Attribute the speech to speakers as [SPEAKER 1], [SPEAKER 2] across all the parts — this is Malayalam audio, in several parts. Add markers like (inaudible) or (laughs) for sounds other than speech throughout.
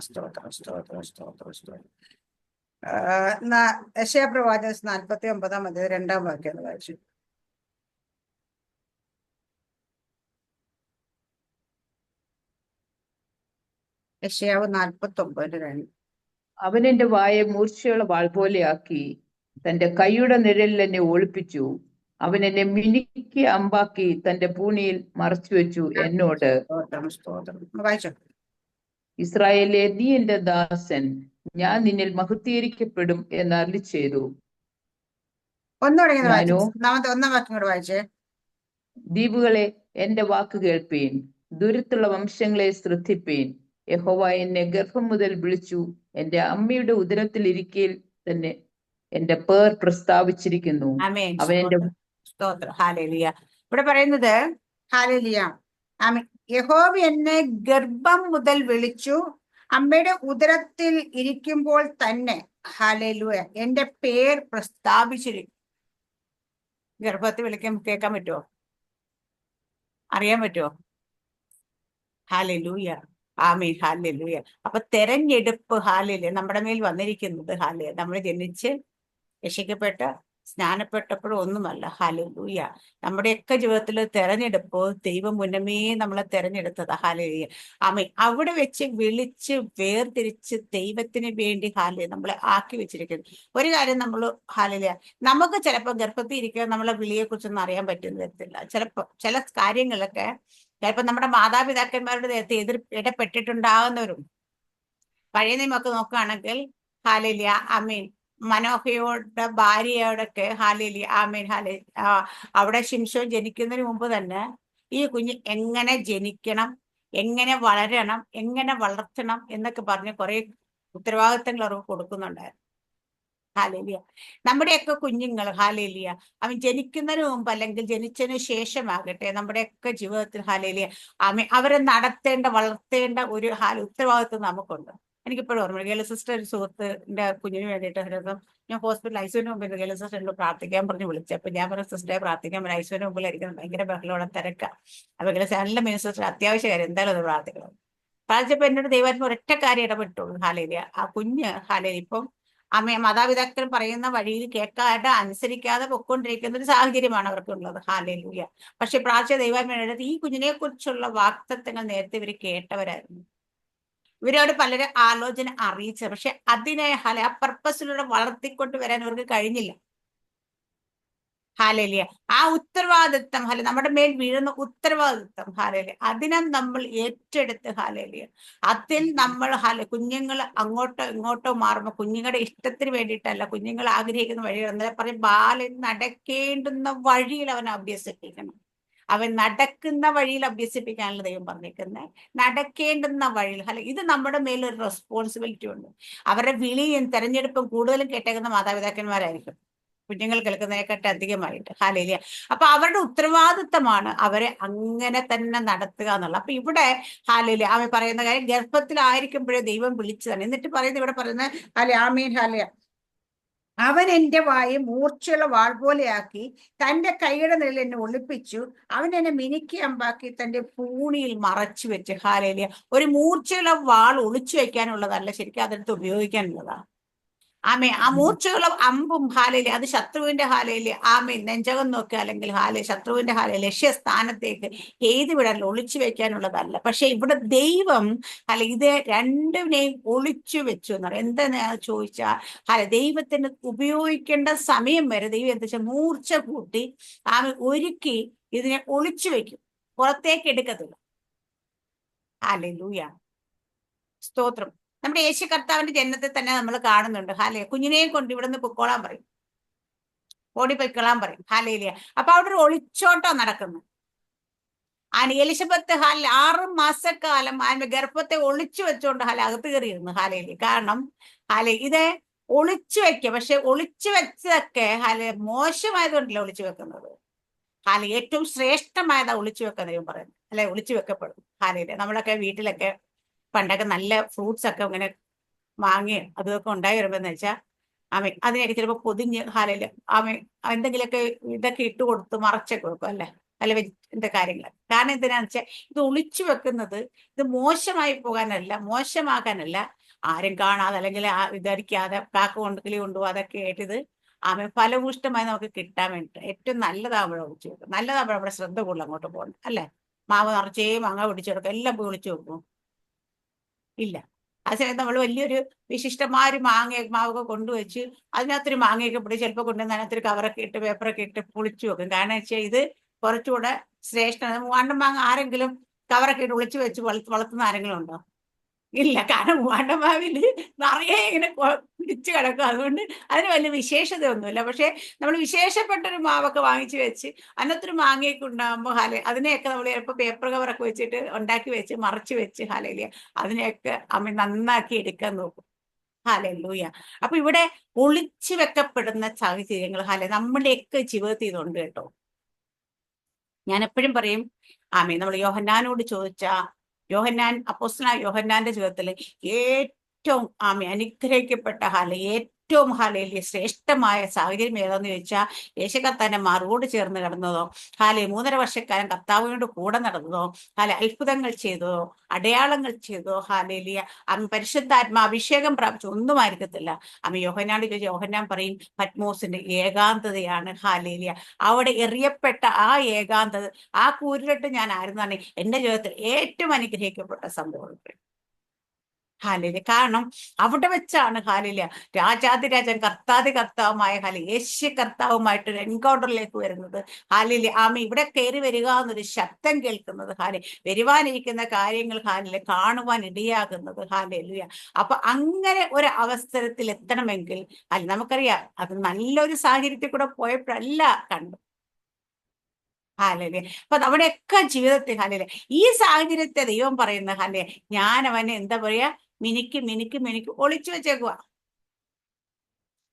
[SPEAKER 1] സ്തോത്രം സ്തോത്രം യശയപ്രവാചക നാൽപ്പത്തി ഒമ്പതാം അധ്യായം രണ്ടാം വാക്യം എന്ന് വായിച്ചു. യശയാവ് നാൽപ്പത്തി ഒമ്പത് രണ്ട്.
[SPEAKER 2] അവൻ എന്റെ വായെ മൂർച്ചയുള്ള വാൾ പോലെയാക്കി തന്റെ കൈയുടെ നിഴലിൽ എന്നെ ഒളിപ്പിച്ചു അവൻ എന്നെ മിനുക്കി അമ്പാക്കി തന്റെ പൂണിയിൽ മറച്ചു വെച്ചു എന്നോട്. ഇസ്രായേലെ നീ എന്റെ ദാസൻ. ഞാൻ നിന്നിൽ മഹുത്തീകരിക്കപ്പെടും എന്ന് അരളി ചെയ്തു. ദ്വീപുകളെ എന്റെ വാക്ക് കേൾപ്പീൻ. ദൂരത്തുള്ള വംശങ്ങളെ ശ്രദ്ധിപ്പീൻ. യഹോവ എന്നെ ഗർഭം മുതൽ വിളിച്ചു. എന്റെ അമ്മയുടെ ഉദരത്തിൽ ഇരിക്കയിൽ തന്നെ എന്റെ പേർ പ്രസ്താവിച്ചിരിക്കുന്നു. അവൻ എന്റെ
[SPEAKER 1] സ്തോത്രം. ഹാലേലിയ. ഇവിടെ പറയുന്നത് ഹാലേലിയ. ആമേൻ. യഹോവ എന്നെ ഗർഭം മുതൽ വിളിച്ചു. അമ്മയുടെ ഉദരത്തിൽ ഇരിക്കുമ്പോൾ തന്നെ ഹാലേലുയ എന്റെ പേർ പ്രസ്താവിച്ചിരിക്കും ഗർഭത്തിൽ വിളിക്കാൻ കേൾക്കാൻ പറ്റുമോ അറിയാൻ പറ്റുമോ ഹാലലൂയ. ആമീൻ. ഹാലലൂയ. അപ്പൊ തെരഞ്ഞെടുപ്പ് ഹാലിൽ നമ്മുടെ മേൽ വന്നിരിക്കുന്നത് ഹാൽ നമ്മൾ ജനിച്ച് രക്ഷിക്കപ്പെട്ട സ്നാനപ്പെട്ടപ്പോഴും ഒന്നുമല്ല ഹാലലൂയ നമ്മുടെയൊക്കെ ജീവിതത്തിൽ തെരഞ്ഞെടുപ്പ് ദൈവം മുന്നമേ നമ്മളെ തെരഞ്ഞെടുത്തത്. ഹാലലൂയ അമ്മ അവിടെ വെച്ച് വിളിച്ച് വേർതിരിച്ച് ദൈവത്തിന് വേണ്ടി ഹാലിയ നമ്മളെ ആക്കി വെച്ചിരിക്കുന്നു. ഒരു കാര്യം നമ്മൾ ഹാലിയ നമുക്ക് ചിലപ്പോൾ ഗർഭത്തിൽ ഇരിക്കാൻ നമ്മളെ വിളിയെ കുറിച്ചൊന്നും അറിയാൻ പറ്റുന്ന തരത്തില്ല. ചിലപ്പോൾ ചില കാര്യങ്ങളൊക്കെ ചിലപ്പോൾ നമ്മുടെ മാതാപിതാക്കന്മാരുടെ നേരത്തെ എതിർ ഇടപെട്ടിട്ടുണ്ടാകുന്നവരും പഴയ നിയമൊക്കെ നോക്കുകയാണെങ്കിൽ ഹാലിലിയ അമീൻ മനോഹയോടെ ഭാര്യയോടൊക്കെ ഹാലേലി ആമീൻ ഹാലേ അവിടെ ശിംശോ ജനിക്കുന്നതിന് മുമ്പ് തന്നെ ഈ കുഞ്ഞ് എങ്ങനെ ജനിക്കണം എങ്ങനെ വളരണം എങ്ങനെ വളർത്തണം എന്നൊക്കെ പറഞ്ഞ് കുറെ ഉത്തരവാദിത്തങ്ങൾ അവർക്ക് കൊടുക്കുന്നുണ്ടായിരുന്നു. ഹാലേലിയ. നമ്മുടെയൊക്കെ കുഞ്ഞുങ്ങൾ ഹാലേലിയ അവൻ ജനിക്കുന്നതിന് മുമ്പ് അല്ലെങ്കിൽ ജനിച്ചതിന് ശേഷമാകട്ടെ നമ്മുടെയൊക്കെ ജീവിതത്തിൽ ഹാലേലിയ ആമി അവരെ നടത്തേണ്ട വളർത്തേണ്ട ഒരു ഹാല ഉത്തരവാദിത്വം നമുക്കുണ്ട്. എനിക്കിപ്പോഴും ഓർമ്മ ഗേല സിസ്റ്റർ ഒരു സുഹൃത്തിന്റെ കുഞ്ഞിന് വേണ്ടിയിട്ട് ഒരു ഞാൻ ഹോസ്പിറ്റൽ ഐസുവിന് മുമ്പിൽ സിസ്റ്റർ എന്നോട് പ്രാർത്ഥിക്കാൻ പറഞ്ഞ് വിളിച്ചു. അപ്പൊ ഞാൻ പറഞ്ഞ സിസ്റ്ററെ പ്രാർത്ഥിക്കാൻ പറഞ്ഞു ഐസുവിന് മുമ്പിലായിരിക്കും ഭയങ്കര ബഹളോടെ തിരക്കാം. അപ്പൊ ഗേല നല്ല മിനിസ്റ്റർ അത്യാവശ്യ കാര്യം. എന്തായാലും അത് പ്രാർത്ഥിക്കണം. പ്രാർത്ഥിച്ചപ്പോ എന്നോട് ദൈവാത്മ ഒരൊറ്റ കാര്യം ഇടപെട്ടുള്ളൂ ഹാലേലിയ. ആ കുഞ്ഞ് ഹാലേലി ഇപ്പം അമ്മ മാതാപിതാക്കൾ പറയുന്ന വഴിയിൽ കേൾക്കാതെ അനുസരിക്കാതെ പൊക്കൊണ്ടിരിക്കുന്ന ഒരു സാഹചര്യമാണ് അവർക്കുള്ളത്. ഹാലേലൂയ. പക്ഷെ പ്രാർത്ഥന ദൈവമേടെ ഈ കുഞ്ഞിനെ കുറിച്ചുള്ള വാക്തത്വങ്ങൾ നേരത്തെ ഇവർ കേട്ടവരായിരുന്നു. ഇവരോട് പലരും ആലോചന അറിയിച്ചത്. പക്ഷെ അതിനെ ഹല ആ പർപ്പസിലൂടെ വളർത്തിക്കൊണ്ട് വരാൻ അവർക്ക് കഴിഞ്ഞില്ല. ഹാലലിയ. ആ ഉത്തരവാദിത്വം ഹാല നമ്മുടെ മേൽ വീഴുന്ന ഉത്തരവാദിത്വം ഹാലലിയ. അതിനെ നമ്മൾ ഏറ്റെടുത്ത് ഹാലലിയ. അതിൽ നമ്മൾ ഹാല കുഞ്ഞുങ്ങൾ അങ്ങോട്ടോ ഇങ്ങോട്ടോ മാറുമ്പോൾ കുഞ്ഞുങ്ങളുടെ ഇഷ്ടത്തിന് വേണ്ടിയിട്ടല്ല കുഞ്ഞുങ്ങൾ ആഗ്രഹിക്കുന്ന വഴികൾ എന്നാലും പറയും ബാലൻ നടക്കേണ്ടുന്ന വഴിയിൽ അവൻ അഭ്യസിപ്പിക്കണം. അവൻ നടക്കുന്ന വഴിയിൽ അഭ്യസിപ്പിക്കാനുള്ള ദൈവം പറഞ്ഞിരിക്കുന്നത് നടക്കേണ്ടുന്ന വഴിയിൽ അല്ല ഇത് നമ്മുടെ മേലൊരു റെസ്പോൺസിബിലിറ്റി ഉണ്ട്. അവരുടെ വിളിയും തെരഞ്ഞെടുപ്പും കൂടുതലും കേട്ടേക്കുന്ന മാതാപിതാക്കന്മാരായിരിക്കും. കുഞ്ഞുങ്ങൾ കേൾക്കുന്നതിനെക്കാട്ട് അധികമായിട്ട്. ഹാലേലിയ. അപ്പൊ അവരുടെ ഉത്തരവാദിത്തമാണ് അവരെ അങ്ങനെ തന്നെ നടത്തുക എന്നുള്ളത്. അപ്പൊ ഇവിടെ ഹാലേലിയ അവൻ പറയുന്ന കാര്യം ഗർഭത്തിലായിരിക്കുമ്പോഴേ ദൈവം വിളിച്ചതാണ്. എന്നിട്ട് പറയുന്നത് ഇവിടെ പറയുന്നത് ഹാലെ ആമീൻ ഹാലിയ അവൻ എന്റെ വായെ മൂർച്ചയുള്ള വാൾ പോലെയാക്കി തന്റെ കൈയുടെ നിഴൽ എന്നെ ഒളിപ്പിച്ചു. അവൻ എന്നെ മിനുക്കി അമ്പാക്കി തന്റെ പൂണിയിൽ മറച്ചു വെച്ച്. ഹാലേലിയ ഒരു മൂർച്ചയുള്ള വാൾ ഒളിച്ചു വെക്കാനുള്ളതല്ല ശരിക്കും അതെടുത്ത് ഉപയോഗിക്കാനുള്ളതാണ്. ആമേ ആ മൂർച്ചയുള്ള അമ്പും ഹാലയിലെ അത് ശത്രുവിന്റെ ഹാലയിലെ ആമേ നെഞ്ചകം നോക്കുക അല്ലെങ്കിൽ ഹാല ശത്രുവിന്റെ ഹാല ലക്ഷ്യസ്ഥാനത്തേക്ക് എഴുതി വിടാൻ ഒളിച്ചു വെക്കാനുള്ളതല്ല. പക്ഷെ ഇവിടെ ദൈവം അല്ല ഇത് രണ്ടിനെയും ഒളിച്ചു വെച്ചു എന്ന് പറയും. എന്താ ചോദിച്ചാൽ അല്ല ദൈവത്തിന് ഉപയോഗിക്കേണ്ട സമയം വരെ ദൈവം എന്താ വെച്ചാൽ മൂർച്ച കൂട്ടി ആമെ ഒരുക്കി ഇതിനെ ഒളിച്ചു വെക്കും. പുറത്തേക്ക് എടുക്കത്തില്ല. ലൂയ സ്തോത്രം. നമ്മുടെ യേശു കർത്താവിന്റെ ജനനത്തെ തന്നെ നമ്മൾ കാണുന്നുണ്ട്. ഹാലേ കുഞ്ഞിനെയും കൊണ്ട് ഇവിടെ നിന്ന് പൊക്കോളാൻ പറയും. ഓടിപ്പൊയ്ക്കോളാൻ പറയും. ഹാലയിലെ അപ്പൊ അവിടെ ഒരു ഒളിച്ചോട്ടം നടക്കുന്നു. ആൻ എലിസബത്ത് ഹാൽ ആറ് മാസക്കാലം ആൻ ഗർഭത്തെ ഒളിച്ചു വെച്ചുകൊണ്ട് ഹാല അകത്ത് കയറിയിരുന്നു. ഹാലയിലെ കാരണം ഹാല ഇത് ഒളിച്ചു വെക്കുക. പക്ഷെ ഒളിച്ചു വെച്ചതൊക്കെ ഹാല മോശമായതുകൊണ്ടല്ലേ ഒളിച്ചു വെക്കുന്നത്? ഹാല ഏറ്റവും ശ്രേഷ്ഠമായതാ ഒളിച്ചു വെക്കുന്നതും പറയുന്നത്. അല്ലെ? ഒളിച്ചു വെക്കപ്പെടും. ഹാലയിൽ നമ്മളൊക്കെ വീട്ടിലൊക്കെ പണ്ടൊക്കെ നല്ല ഫ്രൂട്ട്സ് ഒക്കെ ഇങ്ങനെ വാങ്ങി അതൊക്കെ ഉണ്ടായി വരുമ്പോന്ന് വെച്ചാൽ ആമേ അതിനിടയ്ക്ക് ചിലപ്പോൾ പൊതിഞ്ഞ് ഹാലയിൽ ആമേ എന്തെങ്കിലുമൊക്കെ ഇതൊക്കെ ഇട്ട് കൊടുത്ത് മറച്ചൊക്കെ വെക്കും അല്ലെ? അല്ല വെജിന്റെ കാര്യങ്ങൾ കാരണം എന്തിനാന്ന് വെച്ചാൽ ഇത് ഒളിച്ചു വെക്കുന്നത് ഇത് മോശമായി പോകാനല്ല മോശമാകാനല്ല. ആരും കാണാതെ അല്ലെങ്കിൽ ആ വിചാരിക്കാതെ കാക്ക കൊണ്ട് കിളി കൊണ്ടുപോകാതൊക്കെ ആയിട്ട് ഇത് ആമ ഫലഭൂഷ്ടമായി നമുക്ക് കിട്ടാൻ വേണ്ടി ഏറ്റവും നല്ലതാകുമ്പോൾ ഒളിച്ചു വെക്കും നല്ലതാകുമ്പോൾ നമ്മുടെ ശ്രദ്ധ കൂടുതൽ അങ്ങോട്ട് പോകണം അല്ലേ? മാവ് നിറച്ചേ മാങ്ങ പിടിച്ചു കൊടുക്കും എല്ലാം പോയി ഒളിച്ചു വെക്കും. ഇല്ല. ആ സമയത്ത് നമ്മൾ വലിയൊരു വിശിഷ്ടമായ ഒരു മാങ്ങ മാവൊക്കെ കൊണ്ടുവച്ച് അതിനകത്തൊരു മാങ്ങയൊക്കെ പിടിച്ച് ചിലപ്പോൾ കൊണ്ടുവന്ന് അതിനകത്തൊരു കവറൊക്കെ ഇട്ട് പേപ്പറൊക്കെ ഇട്ട് പൊളിച്ചു വെക്കും. കാരണം വെച്ചാൽ ഇത് കുറച്ചുകൂടെ ശ്രേഷ്ഠ മൂവാണ്ടൻ മാങ്ങ ആരെങ്കിലും കവറൊക്കെ ഇട്ട് ഒളിച്ചു വെച്ച് വളർത്ത് വളർത്തുന്ന ആരെങ്കിലും ഉണ്ടോ? ഇല്ല കാരണം വാണ്ടമാവിൽ മാവിൽ നിറയെ ഇങ്ങനെ പിടിച്ചു കിടക്കും. അതുകൊണ്ട് അതിന് വലിയ വിശേഷതയൊന്നുമില്ല. പക്ഷെ നമ്മൾ വിശേഷപ്പെട്ട ഒരു മാവൊക്കെ വാങ്ങിച്ചു വെച്ച് അന്നത്തൊരു മാങ്ങയൊക്കെ ഉണ്ടാകുമ്പോൾ ഹാല അതിനെയൊക്കെ നമ്മൾ ചിലപ്പോൾ പേപ്പർ കവറൊക്കെ വെച്ചിട്ട് ഉണ്ടാക്കി വെച്ച് മറച്ചു വെച്ച് ഹാലയിൽ അതിനെയൊക്കെ അമ്മ നന്നാക്കി എടുക്കാൻ നോക്കും. ഹാലൂയ അപ്പൊ ഇവിടെ ഒളിച്ചു വെക്കപ്പെടുന്ന സാഹചര്യങ്ങൾ ഹാല നമ്മുടെയൊക്കെ ജീവിതത്തിൽ ഇതുണ്ട് കേട്ടോ. ഞാൻ എപ്പോഴും പറയും ആമേ നമ്മൾ യോഹന്നാനോട് ചോദിച്ച യോഹന്നാൻ അപ്പോസ്തലനായ യോഹന്നാന്റെ ജീവിതത്തിൽ ഏറ്റവും ആമി അനുഗ്രഹിക്കപ്പെട്ട ഹാല ഏറ്റവും ഹാലയിലെ ശ്രേഷ്ഠമായ സാഹചര്യം ഏതാന്ന് ചോദിച്ചാൽ യേശു മാറോട് ചേർന്ന് കിടന്നതോ ഹാലെ മൂന്നര വർഷക്കാലം കർത്താവിനോട് കൂടെ നടന്നതോ ഹാല അത്ഭുതങ്ങൾ ചെയ്തതോ അടയാളങ്ങൾ ചെയ്തതോ ഹാലേലിയ പരിശുദ്ധാത്മാ പരിശുദ്ധാത്മ അഭിഷേകം പ്രാപിച്ചു ഒന്നും ആയിരിക്കത്തില്ല. അമ്മ യോഹനാട് ചോദിച്ച യോഹനാൻ പറയും പത്മോസിന്റെ ഏകാന്തതയാണ് ഹാലേലിയ. അവിടെ എറിയപ്പെട്ട ആ ഏകാന്തത ആ കൂരിലിട്ട് ഞാൻ ആയിരുന്നാണ് എന്റെ ജീവിതത്തിൽ ഏറ്റവും അനുഗ്രഹിക്കപ്പെട്ട സംഭവം. ഹാലിൽ കാരണം അവിടെ വെച്ചാണ് ഹാലിൽ രാജാതിരാജൻ കർത്താതി കർത്താവുമായ ഹാലി യേശു കർത്താവുമായിട്ട് ഒരു എൻകൗണ്ടറിലേക്ക് വരുന്നത് ഹാലിൽ ആമ ഇവിടെ കയറി വരിക എന്നൊരു ശബ്ദം കേൾക്കുന്നത് ഹാലി വരുവാനിരിക്കുന്ന കാര്യങ്ങൾ ഹാലിൽ കാണുവാൻ ഇടയാകുന്നത് ഹാലലുയ. അപ്പൊ അങ്ങനെ ഒരു അവസരത്തിൽ എത്തണമെങ്കിൽ അല്ല നമുക്കറിയാം അത് നല്ലൊരു സാഹചര്യത്തിൽ കൂടെ പോയപ്പോഴല്ല കണ്ടു ഹാലല്ലേ അപ്പൊ നമ്മുടെയൊക്കെ ജീവിതത്തിൽ ഹാലല്ലേ ഈ സാഹചര്യത്തെ ദൈവം പറയുന്ന ഹാലേ ഞാൻ അവനെ എന്താ പറയാ മിനിക്ക് മിനിക്ക് മിനിക്ക് ഒളിച്ചു വെച്ചേക്കുക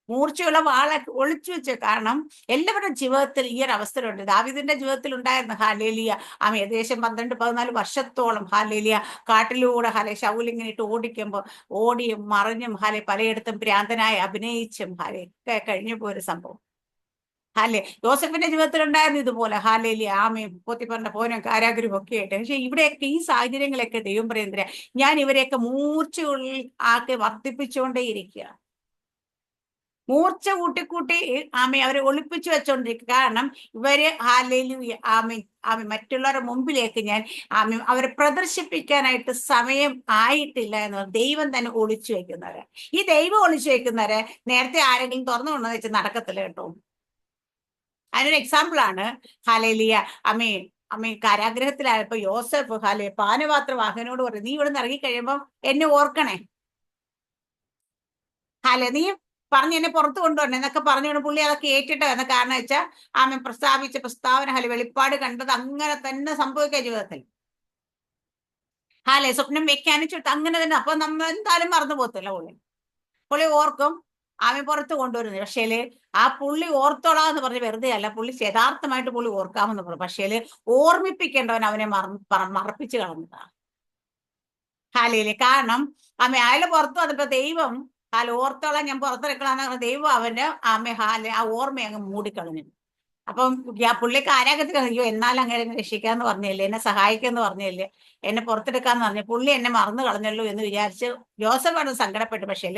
[SPEAKER 1] മൂർച്ചയുള്ള വാളൊക്കെ ഒളിച്ചു വെച്ച. കാരണം എല്ലാവരുടെ ജീവിതത്തിൽ ഈ ഒരു അവസരമുണ്ട് ദാവിദിന്റെ ജീവിതത്തിൽ ഉണ്ടായിരുന്നു. ഹാലേലിയ. ആ ഏകദേശം പന്ത്രണ്ട് പതിനാല് വർഷത്തോളം ഹാലേലിയ. കാട്ടിലൂടെ ഹാലെ ഷൗലിങ്ങനെ ഇട്ട് ഓടിക്കുമ്പോൾ ഓടിയും മറിഞ്ഞും ഹാലെ പലയിടത്തും ഭ്രാന്തനായി അഭിനയിച്ചും ഹാലെ കഴിഞ്ഞു പോയൊരു സംഭവം. ഹാലെ ജോസഫിന്റെ ജീവിതത്തിൽ ഉണ്ടായിരുന്നു ഇതുപോലെ ഹാലേലി ആമയും പോത്തിപ്പറിന്റെ പോനും കാരാഗ്രഹം ഒക്കെ ആയിട്ട്. പക്ഷെ ഇവിടെയൊക്കെ ഈ സാഹചര്യങ്ങളൊക്കെ ദൈവം പറയുന്നത് ഞാൻ ഇവരെയൊക്കെ മൂർച്ചയുള്ളിൽ ആക്കി വർദ്ധിപ്പിച്ചുകൊണ്ടേ ഇരിക്കുക. മൂർച്ച കൂട്ടിക്കൂട്ടി ആമ അവരെ ഒളിപ്പിച്ചു വെച്ചോണ്ടിരിക്കുക. കാരണം ഇവർ ഹാലയിലും ആമ ആമ മറ്റുള്ളവരുടെ മുമ്പിലേക്ക് ഞാൻ ആമ അവരെ പ്രദർശിപ്പിക്കാനായിട്ട് സമയം ആയിട്ടില്ല എന്ന് ദൈവം തന്നെ ഒളിച്ചു വെക്കുന്നവരെ ഈ ദൈവം ഒളിച്ചു വെക്കുന്നവരെ നേരത്തെ ആരെങ്കിലും തുറന്നു കൊണ്ടെന്ന് വെച്ച് നടക്കത്തില്ല കേട്ടോ. അതിനൊരു എക്സാമ്പിൾ ആണ്. ഹാലേലിയ അമ്മേ അമ്മേ കാരാഗ്രഹത്തിലായപ്പോ യോസഫ് ഹാലേ പാനപാത്ര വാഹനോട് പറയും നീ ഇവിടെ നിന്ന് ഇറങ്ങി കഴിയുമ്പോൾ എന്നെ ഓർക്കണേ. ഹാലേ നീ പറഞ്ഞ് എന്നെ പുറത്തു കൊണ്ടുവരണം എന്നൊക്കെ പറഞ്ഞു പുള്ളി അതൊക്കെ ഏറ്റിട്ട് എന്ന കാരണം വെച്ചാൽ ആമ പ്രസ്താവിച്ച പ്രസ്താവന ഹല വെളിപ്പാട് കണ്ടത് അങ്ങനെ തന്നെ സംഭവിക്കുക ജീവിതത്തിൽ. ഹാലെ സ്വപ്നം വെക്കാനും ചുട്ട് അങ്ങനെ തന്നെ. അപ്പൊ നമ്മൾ എന്തായാലും മറന്നു പോകത്തില്ല പുള്ളി. പുള്ളി ഓർക്കും ആമി പുറത്ത് കൊണ്ടുവരുന്നത്. പക്ഷേൽ ആ പുള്ളി ഓർത്തോളാം എന്ന് പറഞ്ഞ് വെറുതെ അല്ല പുള്ളി യഥാർത്ഥമായിട്ട് പുള്ളി ഓർക്കാമെന്ന് പറഞ്ഞു. പക്ഷേൽ ഓർമ്മിപ്പിക്കേണ്ടവൻ അവനെ മറ മറപ്പിച്ചു കളഞ്ഞതാണ് ഹാലയിൽ കാരണം ആമ അയാൾ പുറത്തു വന്നപ്പോ ദൈവം ഹാല ഓർത്തോളാം ഞാൻ പുറത്തിറക്കണമെന്ന് പറഞ്ഞ ദൈവം അവന്റെ ആമ ഹാല ആ ഓർമ്മ അങ്ങ് മൂടിക്കളഞ്ഞു അപ്പം പുള്ളിക്ക് ആരാഗത്തിൽ അയ്യോ എന്നാൽ അങ്ങനെ രക്ഷിക്കാന്ന് പറഞ്ഞില്ലേ? എന്നെ സഹായിക്കാന്ന് പറഞ്ഞില്ലേ? എന്നെ പുറത്തെടുക്കാന്ന് പറഞ്ഞു. പുള്ളി എന്നെ മറന്നു കളഞ്ഞല്ലോ എന്ന് വിചാരിച്ച് ജോസഫ് ആണ് സങ്കടപ്പെട്ടു. പക്ഷേ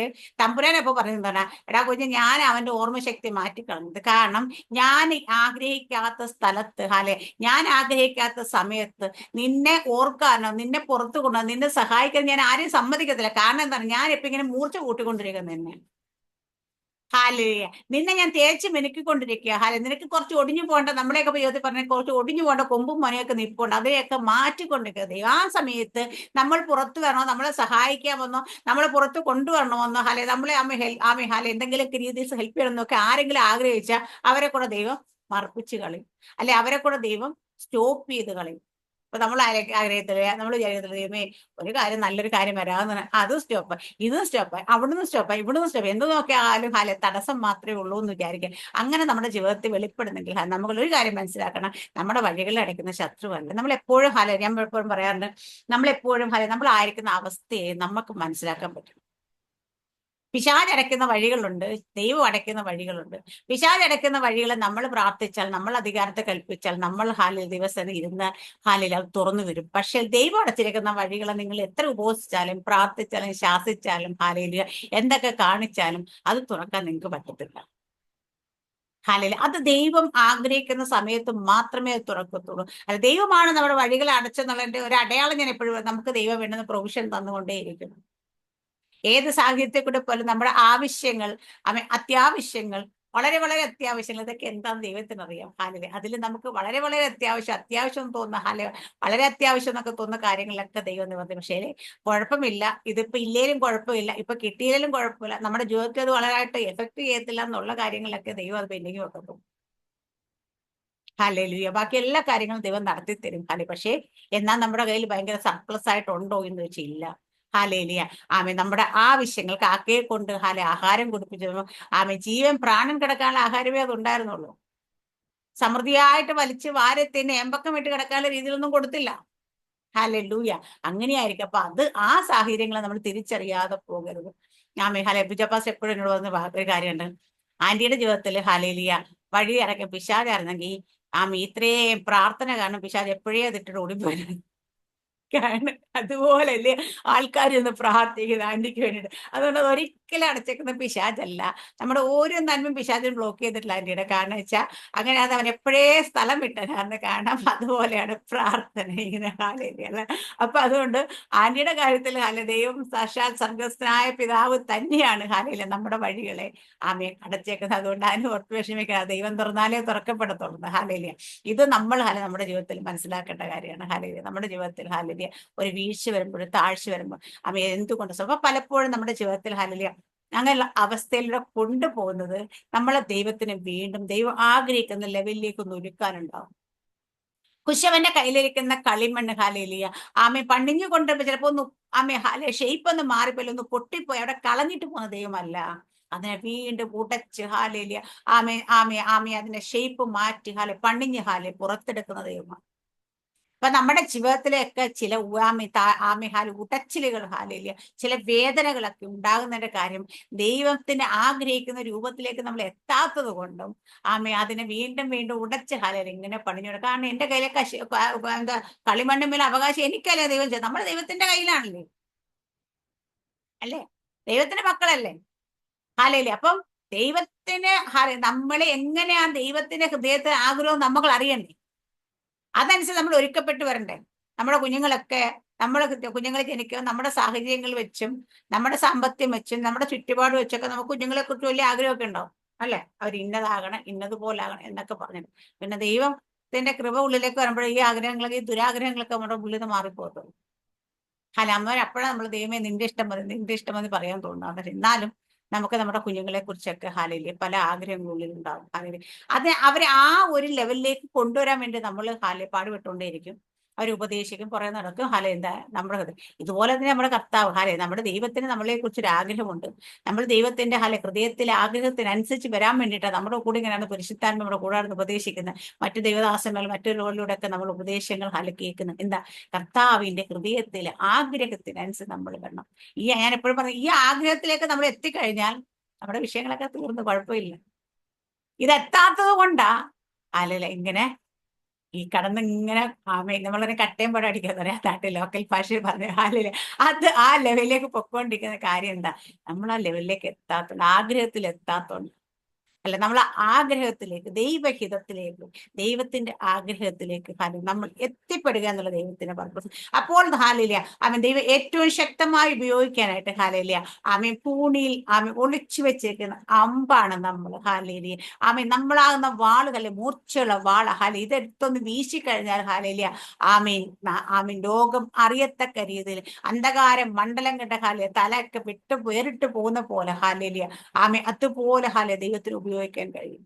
[SPEAKER 1] തമ്പുരാൻ ഇപ്പൊ പറയുന്നതാണ് എടാ കുഞ്ഞ് ഞാൻ അവന്റെ ഓർമ്മശക്തി മാറ്റിക്കളഞ്ഞത് കാരണം ഞാൻ ആഗ്രഹിക്കാത്ത സ്ഥലത്ത് അല്ലെ ഞാൻ ആഗ്രഹിക്കാത്ത സമയത്ത് നിന്നെ ഓർക്കാനോ നിന്നെ പുറത്തു കൊണ്ടോ നിന്നെ സഹായിക്കാൻ ഞാൻ ആരെയും സമ്മതിക്കത്തില്ല. കാരണം എന്താണ്? ഞാൻ എപ്പോ ഇങ്ങനെ മൂർച്ച കൂട്ടിക്കൊണ്ടിരിക്കുന്നത് ഹാലയ നിന്നെ ഞാൻ തേച്ച് മെനുക്കിക്കൊണ്ടിരിക്കുക ഹാല നിനക്ക് കുറച്ച് ഒടിഞ്ഞു പോകേണ്ട നമ്മുടെയൊക്കെ ദൈവത്തിൽ പറഞ്ഞ കുറച്ച് ഒടിഞ്ഞു പോകേണ്ട കൊമ്പും മനയൊക്കെ നിൽപ്പുണ്ട്. അതിനെയൊക്കെ മാറ്റിക്കൊണ്ടിരിക്കുക. ദൈവം ആ സമയത്ത് നമ്മൾ പുറത്തു വരണോ നമ്മളെ സഹായിക്കാമെന്നോ നമ്മളെ പുറത്ത് കൊണ്ടുവരണമെന്നോ ഹാലെ നമ്മളെ അമ്മ ഹെൽ ആമ ഹാല എന്തെങ്കിലുമൊക്കെ രീതിയിൽ ഹെൽപ്പ് ചെയ്യണമെന്നൊക്കെ ആരെങ്കിലും ആഗ്രഹിച്ചാൽ അവരെ കൂടെ ദൈവം മറപ്പിച്ച് കളയും. അല്ലെ അവരെ കൂടെ ദൈവം സ്റ്റോപ്പ് ചെയ്ത് കളയും. അപ്പൊ നമ്മൾ ആഗ്രഹത്തിൽ നമ്മൾ വിചാരിക്കത്തില്ല ദൈവമേ ഒരു കാര്യം നല്ലൊരു കാര്യം വരാമെന്ന് അത് സ്റ്റോപ്പ്. ഇതും സ്റ്റോപ്പ്. അവിടുന്ന് സ്റ്റോപ്പ്. ഇവിടുന്ന് സ്റ്റോപ്പ്. എന്ത് നോക്കിയാലും ഹാല തടസ്സം മാത്രമേ ഉള്ളൂ എന്ന് വിചാരിക്കുക. അങ്ങനെ നമ്മുടെ ജീവിതത്തിൽ വെളിപ്പെടുന്നെങ്കിൽ നമ്മൾ ഒരു കാര്യം മനസ്സിലാക്കണം. നമ്മുടെ വഴികളിൽ അടയ്ക്കുന്ന ശത്രുവല്ല. നമ്മൾ എപ്പോഴും ഹാല ഞാൻ എപ്പോഴും പറയാറുണ്ട് നമ്മളെപ്പോഴും ഹാല നമ്മൾ ആയിരിക്കുന്ന അവസ്ഥയെ നമുക്ക് മനസ്സിലാക്കാൻ പറ്റും. പിശാജ് അടയ്ക്കുന്ന വഴികളുണ്ട്. ദൈവം അടയ്ക്കുന്ന വഴികളുണ്ട്. പിശാജ് അടയ്ക്കുന്ന വഴികൾ നമ്മൾ പ്രാർത്ഥിച്ചാൽ നമ്മൾ അധികാരത്തെ കൽപ്പിച്ചാൽ നമ്മൾ ഹാലിൽ ദിവസം ഇരുന്ന് ഹാലിൽ അത് തുറന്നു വരും. പക്ഷെ ദൈവം അടച്ചിരിക്കുന്ന വഴികളെ നിങ്ങൾ എത്ര ഉപസിച്ചാലും പ്രാർത്ഥിച്ചാലും ശാസിച്ചാലും ഹാലയിൽ എന്തൊക്കെ കാണിച്ചാലും അത് തുറക്കാൻ നിങ്ങൾക്ക് പറ്റത്തില്ല. ഹാലയിൽ അത് ദൈവം ആഗ്രഹിക്കുന്ന സമയത്ത് മാത്രമേ അത് തുറക്കത്തുള്ളൂ. അല്ല ദൈവമാണ് നമ്മുടെ വഴികൾ അടച്ചെന്നുള്ളതിന്റെ ഒരു അടയാളം ഞാൻ എപ്പോഴും നമുക്ക് ദൈവം വേണ്ടുന്ന പ്രൊവിഷൻ തന്നുകൊണ്ടേയിരിക്കുന്നു ഏത് സാഹചര്യത്തെ കൂടെ പോലും നമ്മുടെ ആവശ്യങ്ങൾ അത്യാവശ്യങ്ങൾ വളരെ വളരെ അത്യാവശ്യങ്ങൾ ഇതൊക്കെ എന്താണെന്ന് ദൈവത്തിന് അറിയാം ഹാലിൽ അതിൽ നമുക്ക് വളരെ വളരെ അത്യാവശ്യം അത്യാവശ്യം തോന്നുന്ന ഹാല വളരെ അത്യാവശ്യം എന്നൊക്കെ തോന്നുന്ന കാര്യങ്ങളിലൊക്കെ ദൈവം നിബന്ധന പക്ഷേ കുഴപ്പമില്ല. ഇതിപ്പോ ഇല്ലേലും കുഴപ്പമില്ല. ഇപ്പൊ കിട്ടിയില്ലേലും കുഴപ്പമില്ല. നമ്മുടെ ജീവിതത്തിൽ അത് വളരായിട്ട് എഫക്ട് ചെയ്യത്തില്ല എന്നുള്ള കാര്യങ്ങളിലൊക്കെ ദൈവം അത് പെൻഡിങ് വെക്കുന്നു. ഹാലലുയ. ബാക്കി എല്ലാ കാര്യങ്ങളും ദൈവം നടത്തി തരും ഹാലി പക്ഷേ എന്നാൽ നമ്മുടെ കയ്യിൽ ഭയങ്കര സർപ്ലസ് ആയിട്ടുണ്ടോ എന്ന് വെച്ചില്ല ഹാലേലിയ. ആമെ നമ്മുടെ ആവശ്യങ്ങൾക്ക് ആക്കയെ കൊണ്ട് ഹാലെ ആഹാരം കുടിപ്പിച്ചു ആമെ ജീവൻ പ്രാണൻ കിടക്കാനുള്ള ആഹാരമേ അത് ഉണ്ടായിരുന്നുള്ളൂ സമൃദ്ധിയായിട്ട് വലിച്ച് വാരത്തിന് എമ്പക്കം വിട്ട് കിടക്കാനുള്ള രീതിയിലൊന്നും കൊടുത്തില്ല. ഹാലെ ലൂയ അങ്ങനെയായിരിക്കും. അപ്പൊ അത് ആ സാഹചര്യങ്ങളെ നമ്മൾ തിരിച്ചറിയാതെ പോകരുത്. ഞാൻ ഹാലെ. ബിജപ്പാസ് എപ്പോഴും എന്നോട് വന്ന് ഒരു കാര്യമുണ്ട്. ആന്റിയുടെ ജീവിതത്തിൽ ഹാലേലിയ. വഴി ഇറക്കി പിശാചായിരുന്നെങ്കിൽ ആമ ഇത്രയും പ്രാർത്ഥന കാരണം പിശാജ് എപ്പോഴേ അതിട്ടിട്ട് ഓടിപ്പോയി കാരണം അതുപോലല്ലേ ആൾക്കാർ ഒന്ന് പ്രാർത്ഥിക്കുന്നത് ആന്റിക്ക് വേണ്ടിയിട്ട്. അതുകൊണ്ട് അത് ഒരിക്കലും അടച്ചേക്കുന്ന പിശാചല്ല. നമ്മുടെ ഓരോ നന്മയും പിശാചും ബ്ലോക്ക് ചെയ്തിട്ടില്ല ആന്റിയുടെ കാരണം വെച്ചാൽ അങ്ങനെ അത് അവൻ എപ്പോഴേ സ്ഥലം വിട്ടനാന്ന് കാണാം. അതുപോലെയാണ് പ്രാർത്ഥന ഇങ്ങനെ ഹാലേലിയല്ല അപ്പൊ അതുകൊണ്ട് ആന്റിയുടെ കാര്യത്തിൽ ഹാല ദൈവം സാക്ഷാൽ സർഗസ്ഥനായ പിതാവ് തന്നെയാണ് ഹാലയില നമ്മുടെ വഴികളെ ആമയെ അടച്ചേക്കുന്നത്. അതുകൊണ്ട് അതിന് ഓർത്ത് വിഷമിക്കുക ദൈവം തുറന്നാലേ തുറക്കപ്പെടത്തുള്ളൂ. ഹാലേലിയ. ഇത് നമ്മൾ ഹാല നമ്മുടെ ജീവിതത്തിൽ മനസ്സിലാക്കേണ്ട കാര്യമാണ് ഹാലേലിയ. നമ്മുടെ ജീവിതത്തിൽ ഹാലേലിയ ഒരു വീഴ്ച വരുമ്പോൾ താഴ്ച വരുമ്പോൾ അമ്മ എന്തുകൊണ്ട്? അപ്പൊ പലപ്പോഴും നമ്മുടെ ജീവിതത്തിൽ ഹാലേലിയ അങ്ങനെയുള്ള അവസ്ഥയിലൂടെ കൊണ്ടുപോകുന്നത് നമ്മളെ ദൈവത്തിന് വീണ്ടും ദൈവം ആഗ്രഹിക്കുന്ന ലെവലിലേക്ക് ഒന്ന് ഒരുക്കാനുണ്ടാവും. കുശവന്റെ കയ്യിലിരിക്കുന്ന കളിമണ്ണ് ഹാലേലിയ ആമെ പണിഞ്ഞു കൊണ്ടുവരുമ്പോ ചിലപ്പോ ഒന്ന് ആമെ ഹാല ഷെയ്പ്പ് ഒന്ന് മാറിപ്പോയി ഒന്ന് പൊട്ടിപ്പോയി അവിടെ കളഞ്ഞിട്ട് പോകുന്ന ദൈവമല്ല. അതിനെ വീണ്ടും ഉടച്ച് ഹാലേലിയ ആമെ ആമെ ആമെ അതിന്റെ ഷെയ്പ്പ് മാറ്റി ഹാലെ പണിഞ്ഞ് ഹാലെ പുറത്തെടുക്കുന്ന ദൈവമാണ്. അപ്പൊ നമ്മുടെ ജീവിതത്തിലെയൊക്കെ ചില ആമി ആമി ഹാൽ ഉടച്ചിലുകൾ ഹാലില്ല ചില വേദനകളൊക്കെ ഉണ്ടാകുന്നതിന്റെ കാര്യം ദൈവത്തിന് ആഗ്രഹിക്കുന്ന രൂപത്തിലേക്ക് നമ്മൾ എത്താത്തത് കൊണ്ടും ആമി അതിനെ വീണ്ടും വീണ്ടും ഉടച്ച് ഹാലിൽ ഇങ്ങനെ പണിഞ്ഞു കാരണം എന്റെ കയ്യിലെ കശി എന്താ കളിമണ്ണുമേൽ അവകാശം എനിക്കല്ലേ ദൈവം ചെയ്ത് നമ്മുടെ ദൈവത്തിന്റെ കയ്യിലാണല്ലേ? അല്ലേ? ദൈവത്തിന്റെ മക്കളല്ലേ? ഹാലയില്ലേ അപ്പം ദൈവത്തിന് നമ്മളെ എങ്ങനെയാണ് ദൈവത്തിന്റെ ഹൃദയത്തെ ആഗ്രഹം നമ്മൾ അറിയണ്ടേ അതനുസരിച്ച് നമ്മൾ ഒരുക്കപ്പെട്ട് വരണ്ടേ? നമ്മുടെ കുഞ്ഞുങ്ങളൊക്കെ നമ്മുടെ കുഞ്ഞുങ്ങളെ ജനിക്കുക നമ്മുടെ സാഹചര്യങ്ങൾ വെച്ചും നമ്മുടെ സാമ്പത്തികം വെച്ചും നമ്മുടെ ചുറ്റുപാട് വെച്ചൊക്കെ നമുക്ക് കുഞ്ഞുങ്ങളെ കുറിച്ച് വലിയ ആഗ്രഹമൊക്കെ ഉണ്ടാവും അല്ലെ? അവർ ഇന്നതാകണം ഇന്നതുപോലാകണം എന്നൊക്കെ പറഞ്ഞിട്ട്. പിന്നെ ദൈവത്തിന്റെ കൃപ ഉള്ളിലേക്ക് വരുമ്പോൾ ഈ ആഗ്രഹങ്ങളൊക്കെ ഈ ദുരാഗ്രഹങ്ങളൊക്കെ നമ്മുടെ ഉള്ളിൽ നിന്ന് മാറിപ്പോകത്തുള്ളൂ. അല്ല അമ്മ നമ്മൾ ദൈവമേ നിന്റെ ഇഷ്ടം മതി നിന്റെ ഇഷ്ടം മതി പറയാൻ തോന്നുന്നു എന്നാലും നമുക്ക് നമ്മുടെ കുഞ്ഞുങ്ങളെ കുറിച്ചൊക്കെ ഹാലയിൽ പല ആഗ്രഹങ്ങളുള്ളിൽ ഉണ്ടാകും ഹാലയിൽ അത് അവരെ ആ ഒരു ലെവലിലേക്ക് കൊണ്ടുവരാൻ വേണ്ടി നമ്മൾ ഹാലെ പാടുപെട്ടുകൊണ്ടേയിരിക്കും അവർ ഉപദേശിക്കും കുറെ നടക്കും. ഹലേ എന്താ നമ്മുടെ ഇതുപോലെ തന്നെ നമ്മുടെ കർത്താവ് ഹലേ നമ്മുടെ ദൈവത്തിന് നമ്മളെ കുറിച്ച് ഒരു ആഗ്രഹമുണ്ട്. നമ്മൾ ദൈവത്തിന്റെ ഹല ഹൃദയത്തിലെ ആഗ്രഹത്തിനനുസരിച്ച് വരാൻ വേണ്ടിയിട്ടാണ് നമ്മുടെ കൂടെ ഇങ്ങനെയാണ് പുരുഷത്താൻ നമ്മുടെ കൂടെ ഉപദേശിക്കുന്നത്. മറ്റു ദൈവദാസന്മാർ മറ്റു ഒക്കെ നമ്മൾ ഉപദേശങ്ങൾ ഹല കേൾക്കുന്നത് എന്താ? കർത്താവിന്റെ ഹൃദയത്തിലെ ആഗ്രഹത്തിനനുസരിച്ച് നമ്മൾ വരണം. ഈ ഞാൻ എപ്പോഴും പറഞ്ഞു ഈ ആഗ്രഹത്തിലേക്ക് നമ്മൾ എത്തിക്കഴിഞ്ഞാൽ നമ്മുടെ വിഷയങ്ങളൊക്കെ തീർന്നു കുഴപ്പമില്ല. ഇതെത്താത്തത് കൊണ്ടാ അല്ലല്ല ഇങ്ങനെ ഈ കടന്ന് ഇങ്ങനെ ആമേ നമ്മളൊരു കട്ടയും പടം അടിക്കാന്ന് പറയാം നാട്ടിൽ ലോക്കൽ ഭാഷയിൽ പറഞ്ഞ ഹാലിൽ. അത് ആ ലെവലിലേക്ക് പൊക്കോണ്ടിരിക്കുന്ന കാര്യം എന്താ? നമ്മൾ ആ ലെവലിലേക്ക് എത്താത്തോണ്ട് ആഗ്രഹത്തിൽ എത്താത്തോണ്ട് അല്ല നമ്മൾ ആഗ്രഹത്തിലേക്ക് ദൈവഹിതത്തിലേക്ക് ദൈവത്തിന്റെ ആഗ്രഹത്തിലേക്ക് ഹാലി നമ്മൾ എത്തിപ്പെടുക എന്നുള്ള ദൈവത്തിന്റെ പർപ്പസ് അപ്പോൾ ഹാലില്ല അവൻ ദൈവം ഏറ്റവും ശക്തമായി ഉപയോഗിക്കാനായിട്ട് ഹാലില്ല അവൻ പൂണിയിൽ അവൻ ഒളിച്ചു വെച്ചേക്കുന്ന അമ്പാണ് നമ്മൾ. ഹാലേലിയ അവൻ നമ്മളാകുന്ന വാളുകളെ മൂർച്ചയുള്ള വാള. ഹാലി ഇതെടുത്തൊന്ന് വീശിക്കഴിഞ്ഞാൽ ഹാലേലിയ ആമീൻ. ആമീൻ. ലോകം അറിയത്തക്ക രീതിയിൽ അന്ധകാരം മണ്ഡലം കണ്ട ഹാലിയ തലയൊക്കെ വിട്ടു വേറിട്ട് പോകുന്ന പോലെ ഹാലേലിയ ആമീൻ. അതുപോലെ ഹാലിയ ദൈവത്തിന് ഉപയോഗിക്കാൻ കഴിയും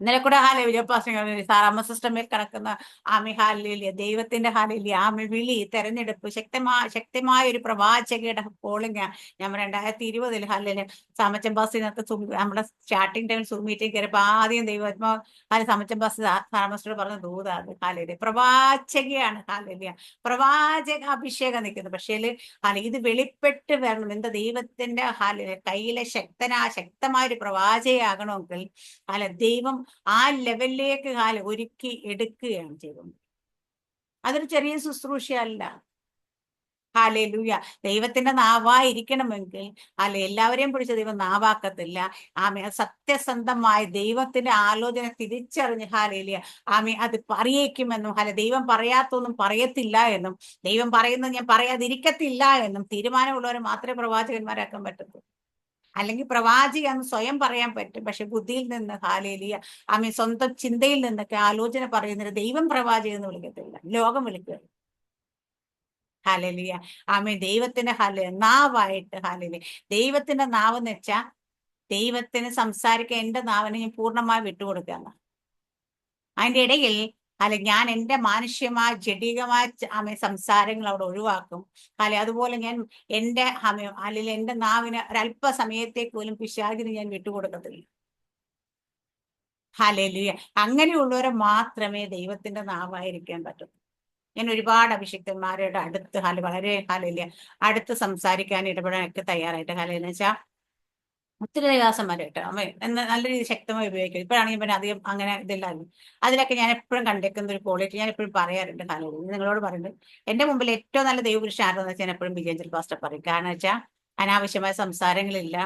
[SPEAKER 1] ഇന്നലെ കൂടെ ഹാല വിജയപാസങ്ങൾ സാറാമ്മ സിസ്റ്റമിൽ കിടക്കുന്ന ആമി ഹാലിയ ദൈവത്തിന്റെ ഹാലിയ ആമി വിളി തെരഞ്ഞെടുപ്പ് ശക്തമായ ശക്തമായ ഒരു പ്രവാചകയുടെ പോളിംഗ് ഞാൻ രണ്ടായിരത്തി ഇരുപതിൽ ഹാലിൽ സാമച്ചമ്പാസിനകത്ത് സൂം നമ്മുടെ സ്റ്റാർട്ടിംഗ് ടൈമിൽ സൂം മീറ്റിംഗ് കയറിയപ്പോൾ ആദ്യം ദൈവാത്മാ ഹാല സാമച്ചമ്പാസ് സാറമ്മസ്റ്റോട് പറഞ്ഞ ദൂതാണ് ഹാലിൽ പ്രവാചകയാണ് ഹാലിയ പ്രവാചക അഭിഷേകം നിൽക്കുന്നത് പക്ഷേ ഹാല ഇത് വെളിപ്പെട്ട് വരണം. എന്താ ദൈവത്തിന്റെ ഹാലിലെ കയ്യിലെ ശക്തനാ ശക്തമായ ഒരു പ്രവാചകയാകണമെങ്കിൽ ഹാല ദൈവം ആ ലെവലിലേക്ക് കാലം ഒരുക്കി എടുക്കുകയാണ് ചെയ്തത്. അതൊരു ചെറിയ ശുശ്രൂഷയല്ല ഹാലേലൂയ ദൈവത്തിന്റെ നാവായിരിക്കണമെങ്കിൽ അല്ലെ എല്ലാവരെയും പിടിച്ച ദൈവം നാവാക്കത്തില്ല. ആമേ സത്യസന്ധമായ ദൈവത്തിന്റെ ആലോചന തിരിച്ചറിഞ്ഞ് ഹാലേലിയ ആമേ അത് പറയേക്കുമെന്നും ഹാലെ ദൈവം പറയാത്തൊന്നും പറയത്തില്ല എന്നും ദൈവം പറയുന്നത് ഞാൻ പറയാതിരിക്കത്തില്ല എന്നും തീരുമാനമുള്ളവരെ മാത്രമേ പ്രവാചകന്മാരാക്കാൻ പറ്റത്തുള്ളൂ. അല്ലെങ്കിൽ പ്രവാചി എന്ന് സ്വയം പറയാൻ പറ്റും. പക്ഷെ ബുദ്ധിയിൽ നിന്ന് ഹാലേലിയ ആമി സ്വന്തം ചിന്തയിൽ നിന്നൊക്കെ ആലോചന പറയുന്നത് ദൈവം പ്രവാചക എന്ന് വിളിക്കത്തില്ല. ലോകം വിളിക്കുക. ഹാലലിയ. ആമി ദൈവത്തിന്റെ ഹാല നാവായിട്ട് ഹാലലി ദൈവത്തിന്റെ നാവ് എന്ന് വെച്ചാ ദൈവത്തിന് സംസാരിക്കാൻ എന്റെ നാവിനെ ഞാൻ പൂർണമായി വിട്ടുകൊടുക്കുക അതിന്റെ ഇടയിൽ അല്ല ഞാൻ എന്റെ മാനുഷ്യമായ ജഡികമായ സംസാരങ്ങൾ അവിടെ ഒഴിവാക്കും. അല്ലെ അതുപോലെ ഞാൻ എന്റെ ഹമയോ അല്ലെങ്കിൽ എന്റെ നാവിന് ഒരല്പ സമയത്തേക്ക് പോലും പിശാചിന് ഞാൻ വിട്ടുകൊടുക്കത്തില്ല. ഹലേലിയ അങ്ങനെയുള്ളവരെ മാത്രമേ ദൈവത്തിന്റെ നാവായിരിക്കാൻ പറ്റൂ. ഞാൻ ഒരുപാട് അഭിഷിക്തന്മാരുടെ അടുത്ത് ഹാൽ വളരെ ഹാലില്ല അടുത്ത് സംസാരിക്കാൻ ഇടപെടാനൊക്കെ തയ്യാറായിട്ട്. ഹാലെന്ന് വെച്ചാൽ ഒത്തിരി ദേവദാസന്മാരെ കേട്ടോ. അമ്മ എന്ന് നല്ല രീതിയിൽ ശക്തമായി ഉപയോഗിക്കും. ഇപ്പോഴാണെങ്കിൽ പിന്നെ അധികം അങ്ങനെ ഇതില്ലായിരുന്നു. അതിലൊക്കെ ഞാൻ എപ്പോഴും കണ്ടേക്കുന്ന ഒരു ക്വാളിറ്റി ഞാൻ എപ്പോഴും പറയാറുണ്ട് കാലം നിങ്ങളോട് പറയുന്നുണ്ട് എന്റെ മുമ്പിൽ ഏറ്റവും നല്ല ദൈവപുരുഷൻ ആരെന്ന് വെച്ചാൽ ഞാൻ എപ്പോഴും വിജയഞ്ചൽ പാസ്റ്റർ പറയും. കാരണം വെച്ചാൽ അനാവശ്യമായ സംസാരങ്ങളില്ല.